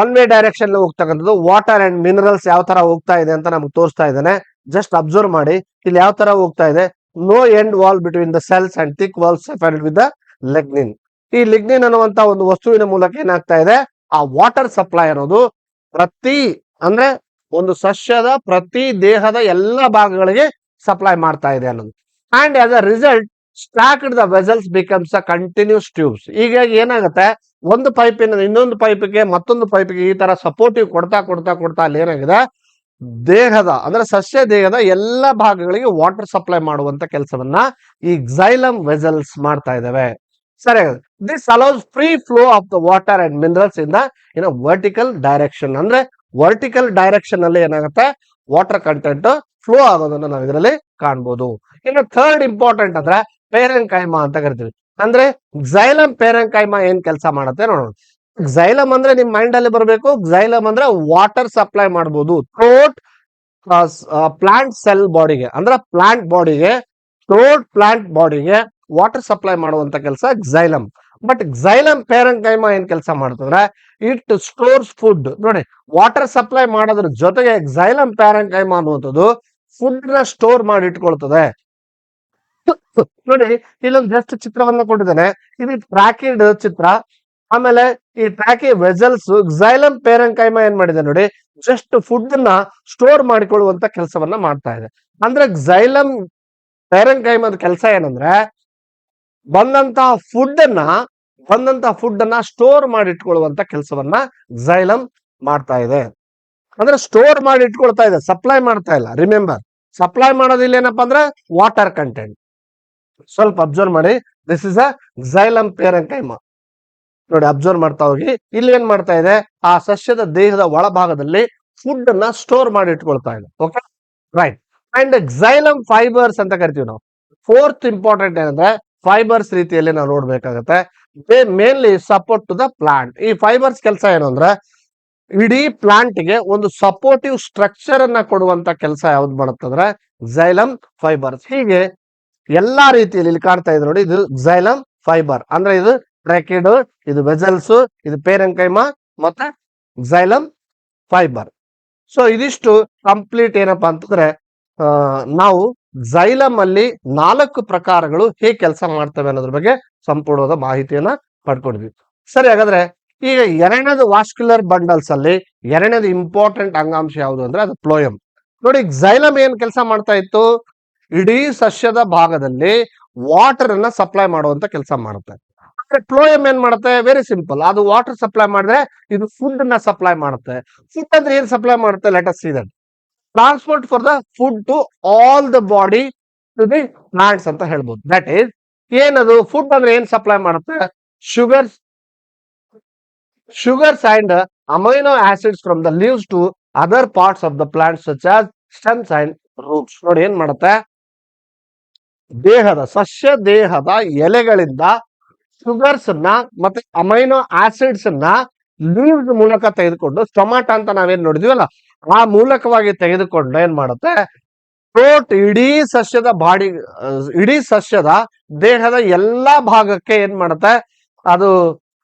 Speaker 1: ಒನ್ ವೇ ಡೈರೆಕ್ಷನ್ ಹೋಗ್ತಕ್ಕಂಥದ್ದು ವಾಟರ್ ಅಂಡ್ ಮಿನರಲ್ಸ್ ಯಾವ ತರ ಹೋಗ್ತಾ ಇದೆ ಅಂತ ನಮ್ಗೆ ತೋರಿಸ್ತಾ ಇದ್ದಾನೆ. ಜಸ್ಟ್ ಅಬ್ಸರ್ವ್ ಮಾಡಿ. ಇಲ್ಲಿ ಯಾವ ತರ ಹೋಗ್ತಾ ಇದೆ? No end wall between the cells and thick wall separate with the lignin ಈ ಲಿಗ್ನಿನ್ ಅನ್ನುವಂತ ಒಂದು ವಸ್ತುವಿನ ಮೂಲಕ ಏನಾಗ್ತಾ ಇದೆ? ಆ ವಾಟರ್ ಸಪ್ಲೈ ಅನ್ನೋದು ಪ್ರತಿ ಅಂದ್ರೆ ಒಂದು ಸಸ್ಯದ ಪ್ರತಿ ದೇಹದ ಎಲ್ಲ ಭಾಗಗಳಿಗೆ ಸಪ್ಲೈ ಮಾಡ್ತಾ ಇದೆ ಅನ್ನೋದು. And as a result stacked the vessels becomes a continuous tubes ಈಗ ಏನಾಗುತ್ತೆ? ಒಂದು ಪೈಪಿನ ಇನ್ನೊಂದು ಪೈಪಿಗೆ ಮತ್ತೊಂದು ಪೈಪಿಗೆ ಈ ತರ ಸಪೋರ್ಟಿವ್ ಕೊಡ್ತಾ ಕೊಡ್ತಾ ಕೊಡ್ತಾ ಅಲ್ಲಿ ಏನಾಗಿದೆ? ದೇಹದ ಅಂದ್ರೆ ಸಸ್ಯ ದೇಹದ ಎಲ್ಲ ಭಾಗಗಳಿಗೆ ವಾಟರ್ ಸಪ್ಲೈ ಮಾಡುವಂತ ಕೆಲಸವನ್ನ ಈ ಝೈಲಮ್ ವೆಸಲ್ಸ್ ಮಾಡ್ತಾ ಇದಾವೆ. ಸರಿ this allows free flow of the water and minerals in the in vertical direction ಅಂದ್ರೆ ವರ್ಟಿಕಲ್ ಡೈರೆಕ್ಷನ್ ಅಲ್ಲಿ ಏನಾಗುತ್ತೆ? ವಾಟರ್ ಕಂಟೆಂಟ್ ಫ್ಲೋ ಆಗೋದನ್ನ ನಾವು ಇದರಲ್ಲಿ ಕಾಣ್ಬೋದು. ಇನ್ನು ಥರ್ಡ್ ಇಂಪಾರ್ಟೆಂಟ್ ಅಂದ್ರೆ ಪೇರೆಂಕೈಮ ಅಂತ ಕರಿತೀವಿ. ಅಂದ್ರೆ xylem ಪೇರೆಂಕೈಮ ಏನ್ ಕೆಲಸ ಮಾಡುತ್ತೆ ನೋಡೋಣ. ಝೈಲಮ್ ಅಂದ್ರೆ ನಿಮ್ ಮೈಂಡ್ ಅಲ್ಲಿ ಬರಬೇಕು. ಝೈಲಮ್ ಅಂದ್ರೆ ವಾಟರ್ ಸಪ್ಲೈ ಮಾಡಬಹುದು ಥ್ರೋಟ್ ಪ್ಲಾಂಟ್ ಸೆಲ್ ಬಾಡಿಗೆ ಅಂದ್ರೆ ಪ್ಲಾಂಟ್ ಬಾಡಿಗೆ ಥ್ರೋಟ್ ಪ್ಲಾಂಟ್ ಬಾಡಿಗೆ ವಾಟರ್ ಸಪ್ಲೈ ಮಾಡುವಂತ ಕೆಲಸ ಎಕ್ಸೈಲಮ್ ಬಟ್ xylem ಪೇರೆಂಕೈಮ ಏನ್ ಕೆಲಸ ಮಾಡ್ತಂದ್ರೆ ಇಟ್ ಸ್ಟೋರ್ಸ್ ಫುಡ್ ನೋಡಿ ವಾಟರ್ ಸಪ್ಲೈ ಮಾಡೋದ್ರ ಜೊತೆಗೆ xylem ಕೈಮ ಅನ್ನುವಂಥದ್ದು ಫುಡ್ನ ಸ್ಟೋರ್ ಮಾಡಿ ಇಟ್ಕೊಳ್ತದೆ. ನೋಡಿ, ಇಲ್ಲೊಂದು ಜಸ್ಟ್ ಚಿತ್ರವನ್ನ ಕೊಟ್ಟಿದ್ದೇನೆ. ಇದು ಟ್ರಾಕಿಡ್ ಚಿತ್ರ. ಆಮೇಲೆ ಈ ಟ್ರಾಕಿ ವೆಸಲ್ಸ್ xylem ಪೇರಂಕೈಮ ಏನ್ ಮಾಡಿದೆ ನೋಡಿ ಜಸ್ಟ್ ಫುಡ್ನ ಸ್ಟೋರ್ ಮಾಡಿಕೊಳ್ಳುವಂತ ಕೆಲಸವನ್ನ ಮಾಡ್ತಾ ಇದೆ. ಅಂದ್ರೆ xylem ಪೇರಂಕೈಮದ ಕೆಲಸ ಏನಂದ್ರೆ ಬಂದಂತಹ ಫುಡ್ ಅನ್ನ ಬಂದಂತಹ ಫುಡ್ ಅನ್ನ ಸ್ಟೋರ್ ಮಾಡಿ ಇಟ್ಕೊಳ್ಳುವಂತ ಕೆಲಸವನ್ನ ಝೈಲಂ ಮಾಡ್ತಾ ಇದೆ. ಅಂದ್ರೆ ಸ್ಟೋರ್ ಮಾಡಿ ಇಟ್ಕೊಳ್ತಾ ಇದೆ ಸಪ್ಲೈ ಮಾಡ್ತಾ ಇಲ್ಲ. ರಿಮೆಂಬರ್ ಸಪ್ಲೈ ಮಾಡೋದಿಲ್ಲ ಏನಪ್ಪಾ ಅಂದ್ರೆ ವಾಟರ್ ಕಂಟೆಂಟ್ ಸ್ವಲ್ಪ ಅಬ್ಸರ್ವ್ ಮಾಡಿ this is a xylem parenchyma ನೋಡಿ ಅಬ್ಸರ್ವ್ ಮಾಡ್ತಾ ಹೋಗಿ, ಇಲ್ಲಿ ಏನ್ ಮಾಡ್ತಾ ಇದೆ? ಆ ಸಸ್ಯದ ದೇಹದ ಒಳಭಾಗದಲ್ಲಿ ಫುಡ್ ಅನ್ನ ಸ್ಟೋರ್ ಮಾಡಿ ಇಟ್ಕೊಳ್ತಾ ಇದೆ. Okay right and xylem fibres ಅಂತ ಕರಿತೀವಿ ನಾವು. ಫೋರ್ತ್ ಇಂಪಾರ್ಟೆಂಟ್ ಏನಂದ್ರೆ ಫೈಬರ್ಸ್ ರೀತಿಯಲ್ಲಿ ನಾವು ನೋಡ್ಬೇಕಾಗತ್ತೆ. Mainly support to the plant ಈ ಫೈಬರ್ಸ್ ಕೆಲಸ ಏನು ಅಂದ್ರೆ, ಇಡೀ ಪ್ಲಾಂಟ್ಗೆ ಒಂದು ಸಪೋರ್ಟಿವ್ ಸ್ಟ್ರಕ್ಚರ್ ಅನ್ನ ಕೊಡುವಂತ ಕೆಲಸ ಯಾವ್ದು ಮಾಡುತ್ತಂದ್ರೆ ಝೈಲಮ್ ಫೈಬರ್ಸ್ ಹೀಗೆ ಎಲ್ಲಾ ರೀತಿಯಲ್ಲಿ ಇಲ್ಲಿ ಕಾಣ್ತಾ ಇದೆ ನೋಡಿ, ಇದು ಝೈಲಮ್ ಫೈಬರ್ ಅಂದ್ರೆ ಇದು ಟ್ರ್ಯಾಕಿಡ್ ಇದು ವೆಜಲ್ಸ್ ಇದು ಪೇರಂಕೈಮ ಮತ್ತೆ ಝೈಲಮ್ ಫೈಬರ್ ಸೊ ಇದಿಷ್ಟು ಕಂಪ್ಲೀಟ್ ಏನಪ್ಪಾ ಅಂತಂದ್ರೆ ನಾವು xylem ಅಲ್ಲಿ ನಾಲ್ಕು ಪ್ರಕಾರಗಳು ಹೇಗೆ ಕೆಲಸ ಮಾಡ್ತವೆ ಅನ್ನೋದ್ರ ಬಗ್ಗೆ ಸಂಪೂರ್ಣವಾದ ಮಾಹಿತಿಯನ್ನ ಪಡ್ಕೊಂಡಿದ್ವಿ. ಸರಿ, ಹಾಗಾದ್ರೆ ಈಗ ಎರಡನೇದು ವಾಸ್ಕ್ಯುಲರ್ ಬಂಡಲ್ಸ್ ಅಲ್ಲಿ ಎರಡನೇದು ಇಂಪಾರ್ಟೆಂಟ್ ಅಂಗಾಂಶ ಯಾವುದು ಅಂದ್ರೆ ಅದು ಪ್ಲೋಯಂ. ನೋಡಿ ಜೈಲಮ್ ಏನ್ ಕೆಲಸ ಮಾಡ್ತಾ ಇತ್ತು? ಇಡೀ ಸಸ್ಯದ ಭಾಗದಲ್ಲಿ ವಾಟರ್ ಅನ್ನ ಸಪ್ಲೈ ಮಾಡುವಂತ ಕೆಲಸ ಮಾಡುತ್ತೆ. ಅಂದ್ರೆ ಪ್ಲೋಯಮ್ ಏನ್ ಮಾಡುತ್ತೆ? ವೆರಿ ಸಿಂಪಲ್ ಅದು ವಾಟರ್ ಸಪ್ಲೈ ಮಾಡಿದ್ರೆ ಇದು ಫುಡ್ನ ಸಪ್ಲೈ ಮಾಡುತ್ತೆ. ಫುಡ್ ಅಂದ್ರೆ ಏನ್ ಸಪ್ಲೈ ಮಾಡುತ್ತೆ? Let us see that transport for the food to all the body to the plants ಅಂತ ಹೇಳ್ಬೋದು. ದಟ್ ಈಸ್ ಏನದು? ಫುಡ್ ಅಂದ್ರೆ ಏನ್ ಸಪ್ಲೈ ಮಾಡುತ್ತೆ? Sugars sugars and amino acids from the leaves to other parts of the plant such as stems and roots ನೋಡಿ ಏನ್ ಮಾಡುತ್ತೆ? ದೇಹದ, ಸಸ್ಯ ದೇಹದ ಎಲೆಗಳಿಂದ ಶುಗರ್ಸ್ನ ಮತ್ತೆ ಅಮೈನೋ ಆಸಿಡ್ಸ್ನ ಲೀವ್ಸ್ ಮೂಲಕ ತೆಗೆದುಕೊಂಡು ಸ್ಟೊಮಾಟ ಅಂತ ನಾವೇನ್ ನೋಡಿದ್ವಲ್ಲ ಆ ಮೂಲಕವಾಗಿ ತೆಗೆದುಕೊಂಡು ಏನ್ ಮಾಡುತ್ತೆ? ಪ್ರೋಟ್ ಇಡೀ ಸಸ್ಯದ ಬಾಡಿ, ಇಡೀ ಸಸ್ಯದ ದೇಹದ ಎಲ್ಲಾ ಭಾಗಕ್ಕೆ ಏನ್ ಮಾಡುತ್ತೆ? ಅದು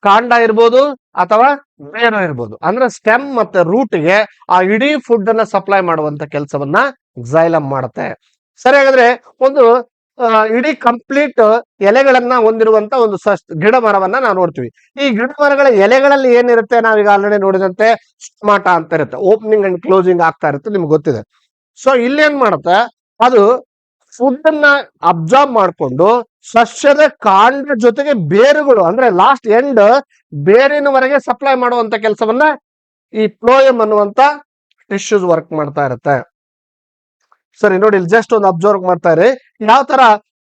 Speaker 1: ಕಾಂಡ ಇರ್ಬೋದು ಅಥವಾ ಬೇರು ಇರ್ಬೋದು. ಅಂದ್ರೆ ಸ್ಟೆಮ್ ಮತ್ತೆ ರೂಟ್ಗೆ ಆ ಇಡೀ ಫುಡ್ ಅನ್ನ ಸಪ್ಲೈ ಮಾಡುವಂತ ಕೆಲಸವನ್ನ xylem ಮಾಡುತ್ತೆ. ಸರಿ, ಹಾಗಾದ್ರೆ ಒಂದು ಇಡೀ ಕಂಪ್ಲೀಟ್ ಎಲೆಗಳನ್ನ ಹೊಂದಿರುವಂತ ಒಂದು ಸಸ್, ಗಿಡ ಮರವನ್ನ ನಾವು ನೋಡ್ತೀವಿ. ಈ ಗಿಡ ಮರಗಳ ಎಲೆಗಳಲ್ಲಿ ಏನಿರುತ್ತೆ ನಾವೀಗ ಆಲ್ರೆಡಿ ನೋಡಿದಂತೆ ಸ್ಟಮಾಟ ಅಂತ ಇರುತ್ತೆ. ಓಪನಿಂಗ್ ಅಂಡ್ ಕ್ಲೋಸಿಂಗ್ ಆಗ್ತಾ ಇರುತ್ತೆ, ನಿಮ್ಗೆ ಗೊತ್ತಿದೆ. ಸೊ ಇಲ್ಲೇನ್ ಮಾಡುತ್ತೆ? ಅದು ಫುಡ್ ಅನ್ನ ಅಬ್ಸಾರ್ಬ್ ಮಾಡ್ಕೊಂಡು ಸಸ್ಯದ ಕಾಂಡ ಜೊತೆಗೆ ಬೇರುಗಳು, ಅಂದ್ರೆ ಲಾಸ್ಟ್ ಎಂಡ್ ಬೇರಿನವರೆಗೆ ಸಪ್ಲೈ ಮಾಡುವಂತ ಕೆಲಸವನ್ನ ಈ ಪ್ಲೋಯಂ ಅನ್ನುವಂತ ಟಿಶ್ಯೂಸ್ ವರ್ಕ್ ಮಾಡ್ತಾ ಇರುತ್ತೆ. ಸರಿ, ನೋಡಿ, ಇಲ್ಲಿ ಜಸ್ಟ್ ಒಂದು ಅಬ್ಸರ್ವ್ ಮಾಡ್ತಾ ಇರಿ ಯಾವ ತರ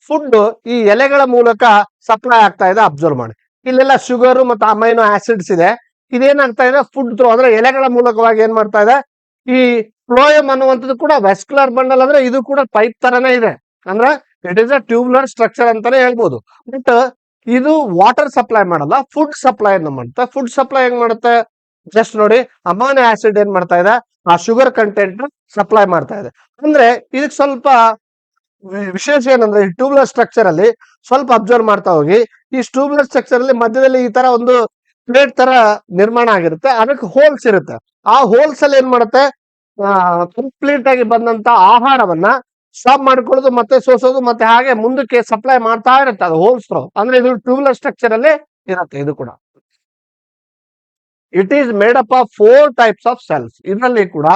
Speaker 1: ಫುಡ್ ಈ ಎಲೆಗಳ ಮೂಲಕ ಸಪ್ಲೈ ಆಗ್ತಾ ಇದೆ ಅಬ್ಸರ್ವ್ ಮಾಡಿ. ಇಲ್ಲೆಲ್ಲ ಶುಗರ್ ಮತ್ತೆ ಅಮೈನೋ ಆಸಿಡ್ಸ್ ಇದೆ. ಇದೇನಾಗ್ತಾ ಇದೆ? ಫುಡ್ ಥ್ರೂ ಅಂದ್ರೆ ಎಲೆಗಳ ಮೂಲಕವಾಗಿ ಏನ್ ಮಾಡ್ತಾ ಇದೆ? ಈ ಫ್ಲೋಯಮ್ ಅನ್ನುವಂಥದ್ದು ಕೂಡ ವೆಸ್ಕ್ಯುಲರ್ ಬಂಡಲ್ ಅಂದ್ರೆ ಇದು ಕೂಡ ಪೈಪ್ ತರನೇ ಇದೆ. ಅಂದ್ರೆ it is a tubular structure ಅಂತಾನೆ ಹೇಳ್ಬೋದು. ಬಟ್ ಇದು ವಾಟರ್ ಸಪ್ಲೈ ಮಾಡಲ್ಲ ಫುಡ್ ಸಪ್ಲೈ ಅನ್ನು ಮಾಡುತ್ತೆ ಫುಡ್ ಸಪ್ಲೈ ಹೆಂಗ್ ಮಾಡುತ್ತೆ? ಜಸ್ಟ್ ನೋಡಿ ಅಮಾನೋ ಆಸಿಡ್ ಏನ್ ಮಾಡ್ತಾ ಇದೆ? ಆ ಶುಗರ್ ಕಂಟೆಂಟ್ ಸಪ್ಲೈ ಮಾಡ್ತಾ ಇದೆ. ಅಂದ್ರೆ ಇದಕ್ಕೆ ಸ್ವಲ್ಪ ವಿಶೇಷ ಏನಂದ್ರೆ ಈ ಟ್ಯೂಬ್ಲೆಸ್ ಸ್ಟ್ರಕ್ಚರ್ ಅಲ್ಲಿ ಸ್ವಲ್ಪ ಅಬ್ಸರ್ವ್ ಮಾಡ್ತಾ ಹೋಗಿ, ಈ ಟ್ಯೂಬ್ಲೆಸ್ ಸ್ಟ್ರಕ್ಚರ್ ಅಲ್ಲಿ ಮಧ್ಯದಲ್ಲಿ ಈ ತರ ಒಂದು ಪ್ಲೇಟ್ ತರ ನಿರ್ಮಾಣ ಆಗಿರುತ್ತೆ. ಅದಕ್ಕೆ ಹೋಲ್ಸ್ ಇರುತ್ತೆ. ಆ ಹೋಲ್ಸ್ ಅಲ್ಲಿ ಏನ್ ಮಾಡುತ್ತೆ? ಕಂಪ್ಲೀಟ್ ಆಗಿ ಬಂದಂತ ಆಹಾರವನ್ನ ಸ್ಟಾಪ್ ಮಾಡ್ಕೊಳ್ಳೋದು ಮತ್ತೆ ಸೋಸೋದು ಮತ್ತೆ ಹಾಗೆ ಮುಂದಕ್ಕೆ ಸಪ್ಲೈ ಮಾಡ್ತಾ ಇರುತ್ತೆ ಅದು ಹೋಲ್ಸ್ ಅಂದ್ರೆ ಇದು ಟ್ಯೂಬ್ಲೆಸ್ ಸ್ಟ್ರಕ್ಚರ್ ಅಲ್ಲಿ ಇರುತ್ತೆ ಇದು ಕೂಡ. It is made up of four types of cells ಇದರಲ್ಲಿ ಕೂಡ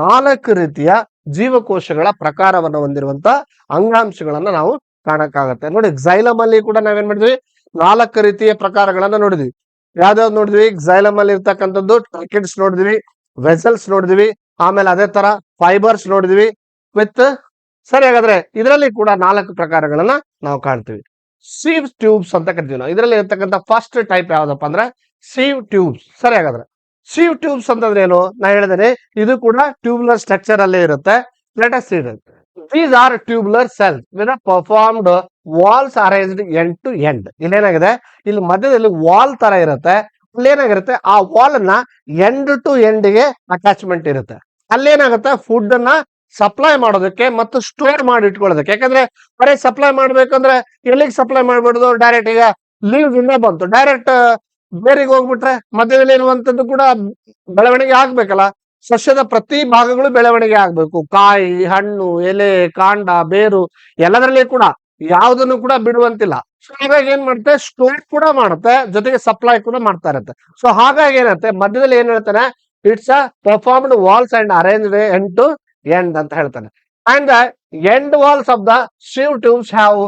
Speaker 1: ನಾಲ್ಕು ರೀತಿಯ ಜೀವಕೋಶಗಳ ಪ್ರಕಾರವನ್ನು ಹೊಂದಿರುವಂತ ಅಂಗಾಂಶಗಳನ್ನ ನಾವು ಕಾಣಕ್ಕಾಗತ್ತೆ. ನೋಡಿ ಝೈಲಮ್ ಅಲ್ಲಿ ಕೂಡ ನಾವೇನ್ ಮಾಡಿದ್ವಿ? ನಾಲ್ಕು ರೀತಿಯ ಪ್ರಕಾರಗಳನ್ನ ನೋಡಿದ್ವಿ. ಯಾವ್ದಾವ್ದು ನೋಡಿದ್ವಿ? ಝೈಲಮ್ ಅಲ್ಲಿ ಇರ್ತಕ್ಕಂಥದ್ದು ಟ್ರಕಿಡ್ಸ್ ನೋಡಿದ್ವಿ, ವೆಸಲ್ಸ್ ನೋಡಿದ್ವಿ, ಆಮೇಲೆ ಅದೇ ತರ ಫೈಬರ್ಸ್ ನೋಡಿದ್ವಿ ವಿತ್ ಸರಿ, ಹಾಗಾದ್ರೆ ಇದರಲ್ಲಿ ಕೂಡ ನಾಲ್ಕು ಪ್ರಕಾರಗಳನ್ನ ನಾವು ಕಾಣ್ತೀವಿ. ಸೀವ್ ಟ್ಯೂಬ್ಸ್ ಅಂತ ಕರಿತೀವಿ ನಾವು. ಇದರಲ್ಲಿ ಇರ್ತಕ್ಕಂಥ ಫಸ್ಟ್ ಟೈಪ್ ಯಾವ್ದಪ್ಪ ಅಂದ್ರೆ ಸೀವ್ ಟ್ಯೂಬ್ಸ್ ಸರಿ ಹಾಗಾದ್ರೆ. ಸೀವ್ ಟ್ಯೂಬ್ಸ್ ಅಂತಂದ್ರೆ ಏನು? ನಾ ಹೇಳಿದ್ರೆ ಇದು ಕೂಡ ಟ್ಯೂಬ್ಲರ್ ಸ್ಟ್ರಕ್ಚರ್ ಅಲ್ಲೇ ಇರುತ್ತೆ. Let us these are tubular cells with perforated walls arranged end to end ಇಲ್ಲೇನಾಗಿದೆ? ಇಲ್ಲಿ ಮಧ್ಯದಲ್ಲಿ ವಾಲ್ ತರ ಇರುತ್ತೆ. ಅಲ್ಲೇನಾಗಿರುತ್ತೆ ಆ ವಾಲ್ ಅನ್ನ ಎಂಡ್ ಟು ಎಂಡ್ಗೆ ಅಟ್ಯಾಚ್ಮೆಂಟ್ ಇರುತ್ತೆ. ಅಲ್ಲೇನಾಗುತ್ತೆ? ಫುಡ್ ಅನ್ನ ಸಪ್ಲೈ ಮಾಡೋದಕ್ಕೆ ಮತ್ತು ಸ್ಟೋರ್ ಮಾಡಿ ಇಟ್ಕೊಳ್ಳೋದಕ್ಕೆ. ಯಾಕಂದ್ರೆ ಬರೀ ಸಪ್ಲೈ ಮಾಡ್ಬೇಕಂದ್ರೆ ಎಲ್ಲಿಗೆ ಸಪ್ಲೈ ಮಾಡ್ಬಿಡುದು ಡೈರೆಕ್ಟ್ ಈಗ ಲೀವ್ ಇಂದ ಬಂತು. ಡೈರೆಕ್ಟ್ ಬೇರಿಗೆ ಹೋಗ್ಬಿಟ್ರೆ ಮಧ್ಯದಲ್ಲಿ ಇರುವಂತದ್ದು ಕೂಡ ಬೆಳವಣಿಗೆ ಆಗ್ಬೇಕಲ್ಲ. ಸಸ್ಯದ ಪ್ರತಿ ಭಾಗಗಳು ಬೆಳವಣಿಗೆ ಆಗ್ಬೇಕು. ಕಾಯಿ, ಹಣ್ಣು, ಎಲೆ, ಕಾಂಡ, ಬೇರು ಎಲ್ಲದರಲ್ಲಿ ಕೂಡ ಯಾವುದನ್ನು ಕೂಡ ಬಿಡುವಂತಿಲ್ಲ. ಸೊ ಹಾಗಾಗಿ ಏನ್ ಮಾಡುತ್ತೆ? ಸ್ಟೋರ್ ಕೂಡ ಮಾಡುತ್ತೆ. ಜೊತೆಗೆ ಸಪ್ಲೈ ಕೂಡ ಮಾಡ್ತಾ ಇರುತ್ತೆ. ಸೊ ಹಾಗಾಗಿ ಏನಾಗುತ್ತೆ? ಮಧ್ಯದಲ್ಲಿ ಏನ್ ಹೇಳ್ತಾನೆ? It's a perforated walls and arranged end to end ಅಂತ ಹೇಳ್ತಾನೆ. And the end walls of the sieve tubes have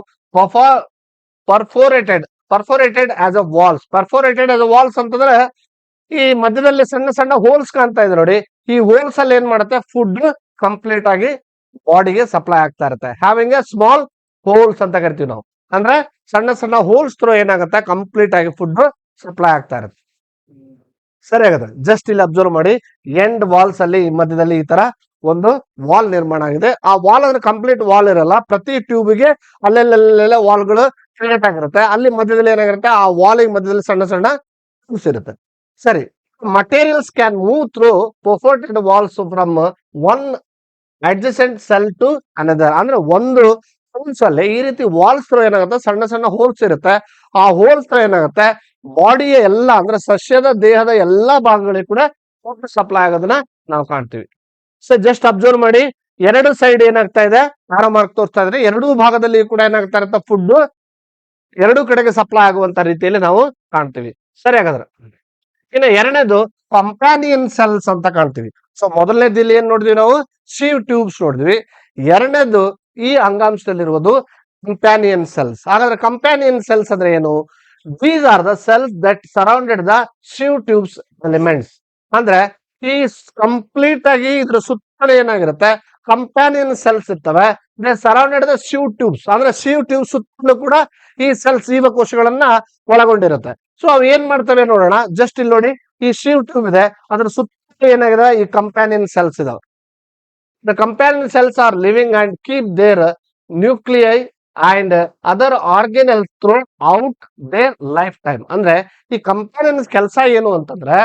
Speaker 1: perforated perforated as a walls perforated as a walls ಅಂತಂದ್ರೆ ಈ ಮಧ್ಯದಲ್ಲಿ ಸಣ್ಣ ಸಣ್ಣ ಹೋಲ್ಸ್ ಕಾಣ್ತಾ ಇದೆ ನೋಡಿ. ಈ ಹೋಲ್ಸ್ ಅಲ್ಲಿ ಏನ್ ಮಾಡುತ್ತೆ? ಫುಡ್ ಕಂಪ್ಲೀಟ್ ಆಗಿ ಬಾಡಿಗೆ ಸಪ್ಲೈ ಆಗ್ತಾ ಇರುತ್ತೆ. ಹ್ಯಾವಿಂಗ್ ಎ ಸ್ಮಾಲ್ ಹೋಲ್ಸ್ ಅಂತ ಕರಿತೀವಿ ನಾವು. ಅಂದ್ರೆ ಸಣ್ಣ ಸಣ್ಣ ಹೋಲ್ಸ್ ಥ್ರೂ ಏನಾಗುತ್ತೆ? ಕಂಪ್ಲೀಟ್ ಆಗಿ ಫುಡ್ ಸಪ್ಲೈ ಆಗ್ತಾ ಇರುತ್ತೆ. ಸರಿ ಆಗುತ್ತೆ ಜಸ್ಟ್ ಇಲ್ಲಿ ಅಬ್ಸರ್ವ್ ಮಾಡಿ. ಎಂಡ್ ವಾಲ್ಸ್ ಅಲ್ಲಿ ಮಧ್ಯದಲ್ಲಿ ಈ ತರ ಒಂದು ವಾಲ್ ನಿರ್ಮಾಣ ಆಗಿದೆ. ಆ ವಾಲ್ ಅಂದ್ರೆ ಕಂಪ್ಲೀಟ್ ವಾಲ್ ಇರಲ್ಲ. ಪ್ರತಿ ಟ್ಯೂಬ್ಗೆ ಅಲ್ಲೆಲ್ಲೆಲ್ಲ ವಾಲ್ಗಳು ಕ್ರಿಯೇಟ್ ಆಗಿರುತ್ತೆ. ಅಲ್ಲಿ ಮಧ್ಯದಲ್ಲಿ ಏನಾಗಿರುತ್ತೆ? ಆ ವಾಲಿಗೆ ಮಧ್ಯದಲ್ಲಿ ಸಣ್ಣ ಸಣ್ಣ ಇರುತ್ತೆ. ಸರಿ. Materials can move through ಪೊಫೋಟೆಡ್ walls from one adjacent cell to another ಅಂದ್ರೆ ಒಂದು ಹೋಲ್ಸ್ ಅಲ್ಲಿ ಈ ರೀತಿ ವಾಲ್ಸ್ ಥ್ರೂ ಏನಾಗುತ್ತೆ? ಸಣ್ಣ ಸಣ್ಣ ಹೋಲ್ಸ್ ಇರುತ್ತೆ. ಆ ಹೋಲ್ಸ್ ಥ್ರೂ ಏನಾಗುತ್ತೆ? ಬಾಡಿಯ ಎಲ್ಲ ಅಂದ್ರೆ ಸಸ್ಯದ, ದೇಹದ ಎಲ್ಲಾ ಭಾಗಗಳಿಗೆ ಕೂಡ ಫುಡ್ ಸಪ್ಲೈ ಆಗೋದನ್ನ ನಾವು ಕಾಣ್ತೀವಿ. ಸೊ ಜಸ್ಟ್ ಅಬ್ಸರ್ವ್ ಮಾಡಿ. ಎರಡು ಸೈಡ್ ಏನಾಗ್ತಾ ಇದೆ? ಆರೋ ಮಾರ್ಕ್ ತೋರಿಸ್ತಾ ಇದ್ರೆ ಎರಡೂ ಭಾಗದಲ್ಲಿ ಕೂಡ ಏನಾಗ್ತಾ ಇರುತ್ತೆ? ಫುಡ್ ಎರಡೂ ಕಡೆಗೆ ಸಪ್ಲೈ ಆಗುವಂತ ರೀತಿಯಲ್ಲಿ ನಾವು ಕಾಣ್ತೀವಿ. ಸರಿ ಹಾಗಾದ್ರೆ. ಇನ್ನು ಎರಡನೇದು ಕಂಪ್ಯಾನಿಯನ್ ಸೆಲ್ಸ್ ಅಂತ ಕಾಣ್ತೀವಿ. ಸೊ ಮೊದಲನೇದು ಇಲ್ಲಿ ಏನ್ ನೋಡಿದ್ವಿ ನಾವು? ಸೀವ್ ಟ್ಯೂಬ್ಸ್ ನೋಡಿದ್ವಿ. ಎರಡನೇದು ಈ ಅಂಗಾಂಶದಲ್ಲಿರುವುದು ಕಂಪ್ಯಾನಿಯನ್ ಸೆಲ್ಸ್ ಹಾಗಾದ್ರೆ ಕಂಪ್ಯಾನಿಯನ್ ಸೆಲ್ಸ್ ಅಂದ್ರೆ ಏನು? These are the cells that surrounded the sieve tubes elements ಅಂದ್ರೆ ಈ ಕಂಪ್ಲೀಟ್ ಆಗಿ ಇದ್ರ ಸುತ್ತಲೂ ಏನಾಗಿರುತ್ತೆ? ಕಂಪ್ಯಾನಿಯನ್ ಸೆಲ್ಸ್ ಇರ್ತವೆ. ಸರೌಂಡೆಡ್ ದ ಶಿವ್ ಟ್ಯೂಬ್ಸ್ ಅಂದ್ರೆ ಶಿವ್ ಟ್ಯೂಬ್ ಸುತ್ತಲೂ ಕೂಡ ಈ ಸೆಲ್ಸ್ ಜೀವಕೋಶಗಳನ್ನ ಒಳಗೊಂಡಿರುತ್ತೆ. ಸೊ ಅವು ಏನ್ ಮಾಡ್ತವೆ ನೋಡೋಣ. ಜಸ್ಟ್ ಇಲ್ಲಿ ನೋಡಿ, ಈ ಶಿವ್ ಟ್ಯೂಬ್ ಇದೆ. ಅದ್ರ ಸುತ್ತಲೂ ಏನಾಗಿದೆ? ಈ ಕಂಪ್ಯಾನಿಯನ್ ಸೆಲ್ಸ್ ಇದಾವೆ. The companion cells are living and keep their nuclei and other organelle throughout their lifetime ಅಂದ್ರೆ ಈ ಕಂಪ್ಯಾನಿಯನ್ ಕೆಲಸ ಏನು ಅಂತಂದ್ರೆ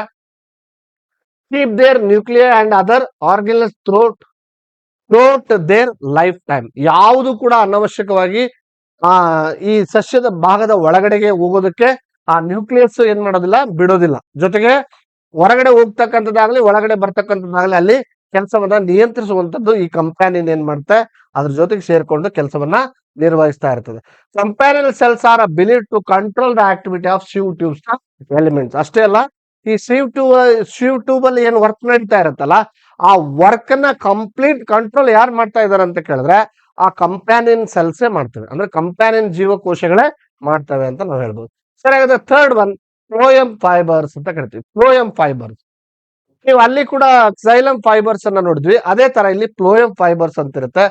Speaker 1: keep their nuclear and other organelles throughout throughout their lifetime ಯಾವುದು ಕೂಡ ಅನವಶ್ಯಕವಾಗಿ, ಆ, ಈ ಸಸ್ಯದ ಭಾಗದ ಒಳಗಡೆಗೆ ಹೋಗೋದಕ್ಕೆ ಆ ನ್ಯೂಕ್ಲಿಯಸ್ ಏನ್ ಮಾಡೋದಿಲ್ಲ, ಬಿಡೋದಿಲ್ಲ. ಜೊತೆಗೆ ಹೊರಗಡೆ ಹೋಗ್ತಕ್ಕಂಥದ್ದಾಗ್ಲಿ, ಒಳಗಡೆ ಬರ್ತಕ್ಕಂಥದ್ದಾಗ್ಲಿ ಅಲ್ಲಿ ಕೆಲಸವನ್ನ ನಿಯಂತ್ರಿಸುವಂತದ್ದು ಈ ಕಂಪ್ಯಾನಿಯನ್ ಏನ್ ಮಾಡುತ್ತೆ, ಅದ್ರ ಜೊತೆಗೆ ಸೇರ್ಕೊಂಡು ಕೆಲಸವನ್ನ ನಿರ್ವಹಿಸ್ತಾ ಇರ್ತದೆ. Companion cells are believe to control the activity of sieve tubes elements ಅಷ್ಟೇ ಅಲ್ಲ ಈ ಸ್ವೀವ್ ಟ್ಯೂಬ್ ಸ್ವೀವ್ ಟ್ಯೂಬ್ ಅಲ್ಲಿ ಏನ್ ವರ್ಕ್ ನಡೀತಾ ಇರುತ್ತಲ್ಲ, ಆ ವರ್ಕ್ನ ಕಂಪ್ಲೀಟ್ ಕಂಟ್ರೋಲ್ ಯಾರು ಮಾಡ್ತಾ ಇದಾರೆ ಅಂತ ಕೇಳಿದ್ರೆ, ಆ ಕಂಪ್ಯಾನಿಯನ್ ಸೆಲ್ಸೇ ಮಾಡ್ತವೆ. ಅಂದ್ರೆ ಕಂಪ್ಯಾನಿಯನ್ ಜೀವಕೋಶಗಳೇ ಮಾಡ್ತವೆ ಅಂತ ನಾವು ಹೇಳ್ಬೋದು. ಸರಿ, ಹಾಗಾದ್ರೆ ಥರ್ಡ್ ಒನ್ ಫ್ಲೋಯಂ ಫೈಬರ್ಸ್ ಅಂತ ಕರಿತೀವಿ. ಫ್ಲೋಯಂ ಫೈಬರ್ಸ್ ನೀವು ಅಲ್ಲಿ ಕೂಡ ಸೈಲಮ್ ಫೈಬರ್ಸ್ ಅನ್ನ ನೋಡಿದ್ವಿ. ಅದೇ ತರ ಇಲ್ಲಿ ಫ್ಲೋಯಂ ಫೈಬರ್ಸ್ ಅಂತ ಇರುತ್ತೆ.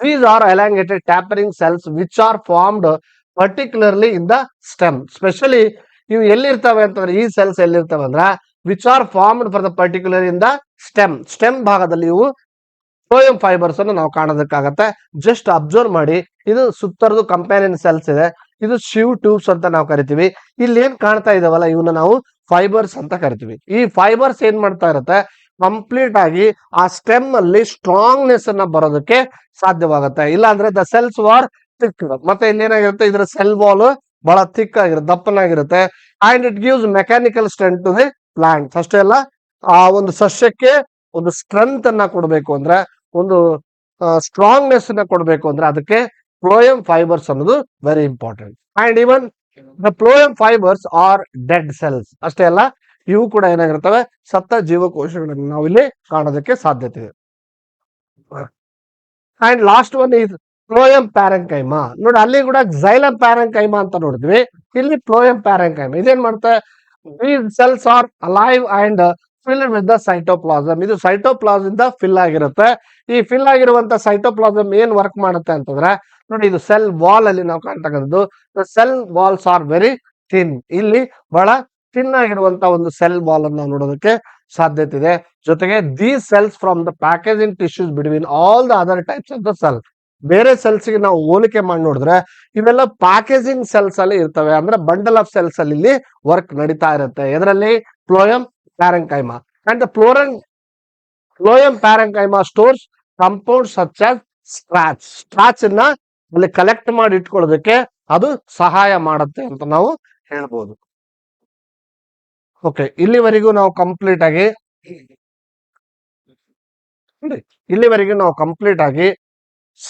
Speaker 1: These are elongated tapering cells which are formed particularly in the stem specially ಇವು ಎಲ್ಲಿರ್ತವೆ ಅಂತಂದ್ರೆ, ಈ ಸೆಲ್ಸ್ ಎಲ್ಲಿರ್ತವೆ ಅಂದ್ರೆ which are formed for the particular in the stem stem ಭಾಗದಲ್ಲಿ ಇವು ಫ್ಲೋಯಂ ಫೈಬರ್ಸ್ ಅನ್ನು ನಾವು ಕಾಣೋದಕ್ಕಾಗತ್ತೆ. ಜಸ್ಟ್ ಅಬ್ಸರ್ವ್ ಮಾಡಿ. ಇದು ಸುತ್ತರದು ಕಂಪ್ಯಾನಿಯನ್ ಸೆಲ್ಸ್ ಇದೆ. ಇದು ಶಿವ್ ಟ್ಯೂಬ್ಸ್ ಅಂತ ನಾವು ಕರಿತೀವಿ. ಇಲ್ಲಿ ಏನ್ ಕಾಣ್ತಾ ಇದಾವಲ್ಲ ಇವನ್ನ ನಾವು ಫೈಬರ್ಸ್ ಅಂತ ಕರಿತೀವಿ. ಈ ಫೈಬರ್ಸ್ ಏನ್ ಮಾಡ್ತಾ ಇರುತ್ತೆ? ಕಂಪ್ಲೀಟ್ ಆಗಿ ಆ ಸ್ಟೆಮ್ ಅಲ್ಲಿ ಸ್ಟ್ರಾಂಗ್ನೆಸ್ ಅನ್ನ ಬರೋದಕ್ಕೆ ಸಾಧ್ಯವಾಗುತ್ತೆ. ಇಲ್ಲ ಅಂದ್ರೆ ದ ಸೆಲ್ಸ್ ವಾರ್ ತಿಕ್ ಮತ್ತೆ ಇಲ್ಲಿ ಏನಾಗಿರುತ್ತೆ ಇದ್ರ ಸೆಲ್ ವಾಲ್ ಬಹಳ ಥಿಕ್ ಆಗಿರುತ್ತೆ ದಪ್ಪನಾಗಿರುತ್ತೆ. And it gives mechanical strength to the plant ಅಷ್ಟೇ ಅಲ್ಲ, ಆ ಒಂದು ಸಸ್ಯಕ್ಕೆ ಒಂದು ಸ್ಟ್ರೆಂತ್ ಅನ್ನ ಕೊಡಬೇಕು ಅಂದ್ರೆ, ಒಂದು ಸ್ಟ್ರಾಂಗ್ನೆಸ್ ಅನ್ನ ಕೊಡಬೇಕು ಅಂದ್ರೆ ಅದಕ್ಕೆ ಪ್ಲೋಯಂ ಫೈಬರ್ಸ್ ಅನ್ನೋದು very important and even the phloem fibres are dead cells ಅಷ್ಟೇ ಅಲ್ಲ, ಇವು ಕೂಡ ಏನಾಗಿರ್ತವೆ ಸತ್ತ ಜೀವಕೋಶಗಳನ್ನು ನಾವು ಇಲ್ಲಿ ಕಾಣೋದಕ್ಕೆ ಸಾಧ್ಯತೆ ಇದೆ. And last one is phloem parenchyma ನೋಡಿ ಅಲ್ಲಿ ಕೂಡ ಝೈಲಂ ಪ್ಯಾರಂಕೈಮ ಅಂತ ನೋಡಿದ್ವಿ. ಇಲ್ಲಿ ಪ್ಲೋಯಂ ಪ್ಯಾರಂಕೈಮ ಇದೇನ್ ಮಾಡುತ್ತೆ these cells are alive and fill with the cytoplasm ಇದು ಸೈಟೋಪ್ಲಾಸಮ್ ಇಂದ ಫಿಲ್ ಆಗಿರುತ್ತೆ. ಈ ಫಿಲ್ ಆಗಿರುವಂತ ಸೈಟೋಪ್ಲಾಸಮ್ ಏನ್ ವರ್ಕ್ ಮಾಡುತ್ತೆ ಅಂತಂದ್ರೆ, ನೋಡಿ ಇದು ಸೆಲ್ ವಾಲ್ ಅಲ್ಲಿ ನಾವು ಕಾಣ್ತಕ್ಕಂಥದ್ದು. Cell walls are very thin ಇಲ್ಲಿ ಬಹಳ ಥಿನ್ ಆಗಿರುವಂತ ಒಂದು ಸೆಲ್ ವಾಲ್ ಅನ್ನು ನೋಡೋದಕ್ಕೆ ಸಾಧ್ಯತೆ ಇದೆ. ಜೊತೆಗೆ these cells from the packaging tissues between all the other types of the cell ಬೇರೆ ಸೆಲ್ಸ್ಗೆ ನಾವು ಹೋಲಿಕೆ ಮಾಡಿ ನೋಡಿದ್ರೆ ಇವೆಲ್ಲ ಪ್ಯಾಕೇಜಿಂಗ್ ಸೆಲ್ಸ್ ಅಲ್ಲಿ ಇರ್ತವೆ. ಅಂದ್ರೆ ಬಂಡಲ್ ಆಫ್ ಸೆಲ್ಸ್ ಅಲ್ಲಿ ಇಲ್ಲಿ ವರ್ಕ್ ನಡೀತಾ ಇರುತ್ತೆ. ಇದರಲ್ಲಿ phloem parenchyma and ಫ್ಲೋರನ್ phloem parenchyma stores compound such as starch starch ಅನ್ನ ಅಲ್ಲಿ ಕಲೆಕ್ಟ್ ಮಾಡಿ ಇಟ್ಕೊಳ್ಳೋದಕ್ಕೆ ಅದು ಸಹಾಯ ಮಾಡುತ್ತೆ ಅಂತ ನಾವು ಹೇಳ್ಬೋದು. ಓಕೆ ಇಲ್ಲಿವರೆಗೂ ನಾವು ಕಂಪ್ಲೀಟ್ ಆಗಿ ಇಲ್ಲಿವರೆಗೂ ನಾವು ಕಂಪ್ಲೀಟ್ ಆಗಿ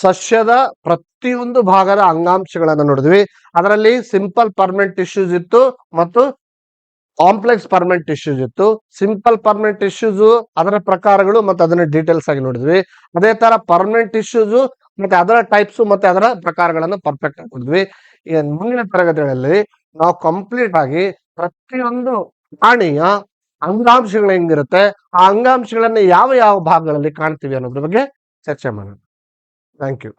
Speaker 1: ಸಸ್ಯದ ಪ್ರತಿಯೊಂದು ಭಾಗದ ಅಂಗಾಂಶಗಳನ್ನು ನೋಡಿದ್ವಿ. ಅದರಲ್ಲಿ ಸಿಂಪಲ್ ಪರ್ಮನೆಂಟ್ ಟಿಶ್ಯೂಸ್ ಇತ್ತು ಮತ್ತು ಕಾಂಪ್ಲೆಕ್ಸ್ ಪರ್ಮನೆಂಟ್ ಟಿಶ್ಯೂಸ್ ಇತ್ತು. ಸಿಂಪಲ್ ಪರ್ಮನೆಂಟ್ ಟಿಶ್ಯೂಸ್ ಅದರ ಪ್ರಕಾರಗಳು ಮತ್ತೆ ಅದನ್ನ ಡೀಟೇಲ್ಸ್ ಆಗಿ ನೋಡಿದ್ವಿ. ಅದೇ ತರ ಪರ್ಮನೆಂಟ್ ಟಿಶ್ಯೂಸ್ ಮತ್ತೆ ಅದರ ಟೈಪ್ಸ್ ಮತ್ತೆ ಅದರ ಪ್ರಕಾರಗಳನ್ನು ಪರ್ಫೆಕ್ಟ್ ಆಗಿ ನೋಡಿದ್ವಿ. ಮುಂದಿನ ತರಗತಿಗಳಲ್ಲಿ ನಾವು ಕಂಪ್ಲೀಟ್ ಆಗಿ ಪ್ರತಿಯೊಂದು ಪ್ರಾಣಿಯ ಅಂಗಾಂಶಗಳು ಹೆಂಗಿರುತ್ತೆ, ಆ ಅಂಗಾಂಶಗಳನ್ನ ಯಾವ ಯಾವ ಭಾಗಗಳಲ್ಲಿ ಕಾಣ್ತೀವಿ ಅನ್ನೋದ್ರ ಬಗ್ಗೆ ಚರ್ಚೆ ಮಾಡೋಣ. Thank you.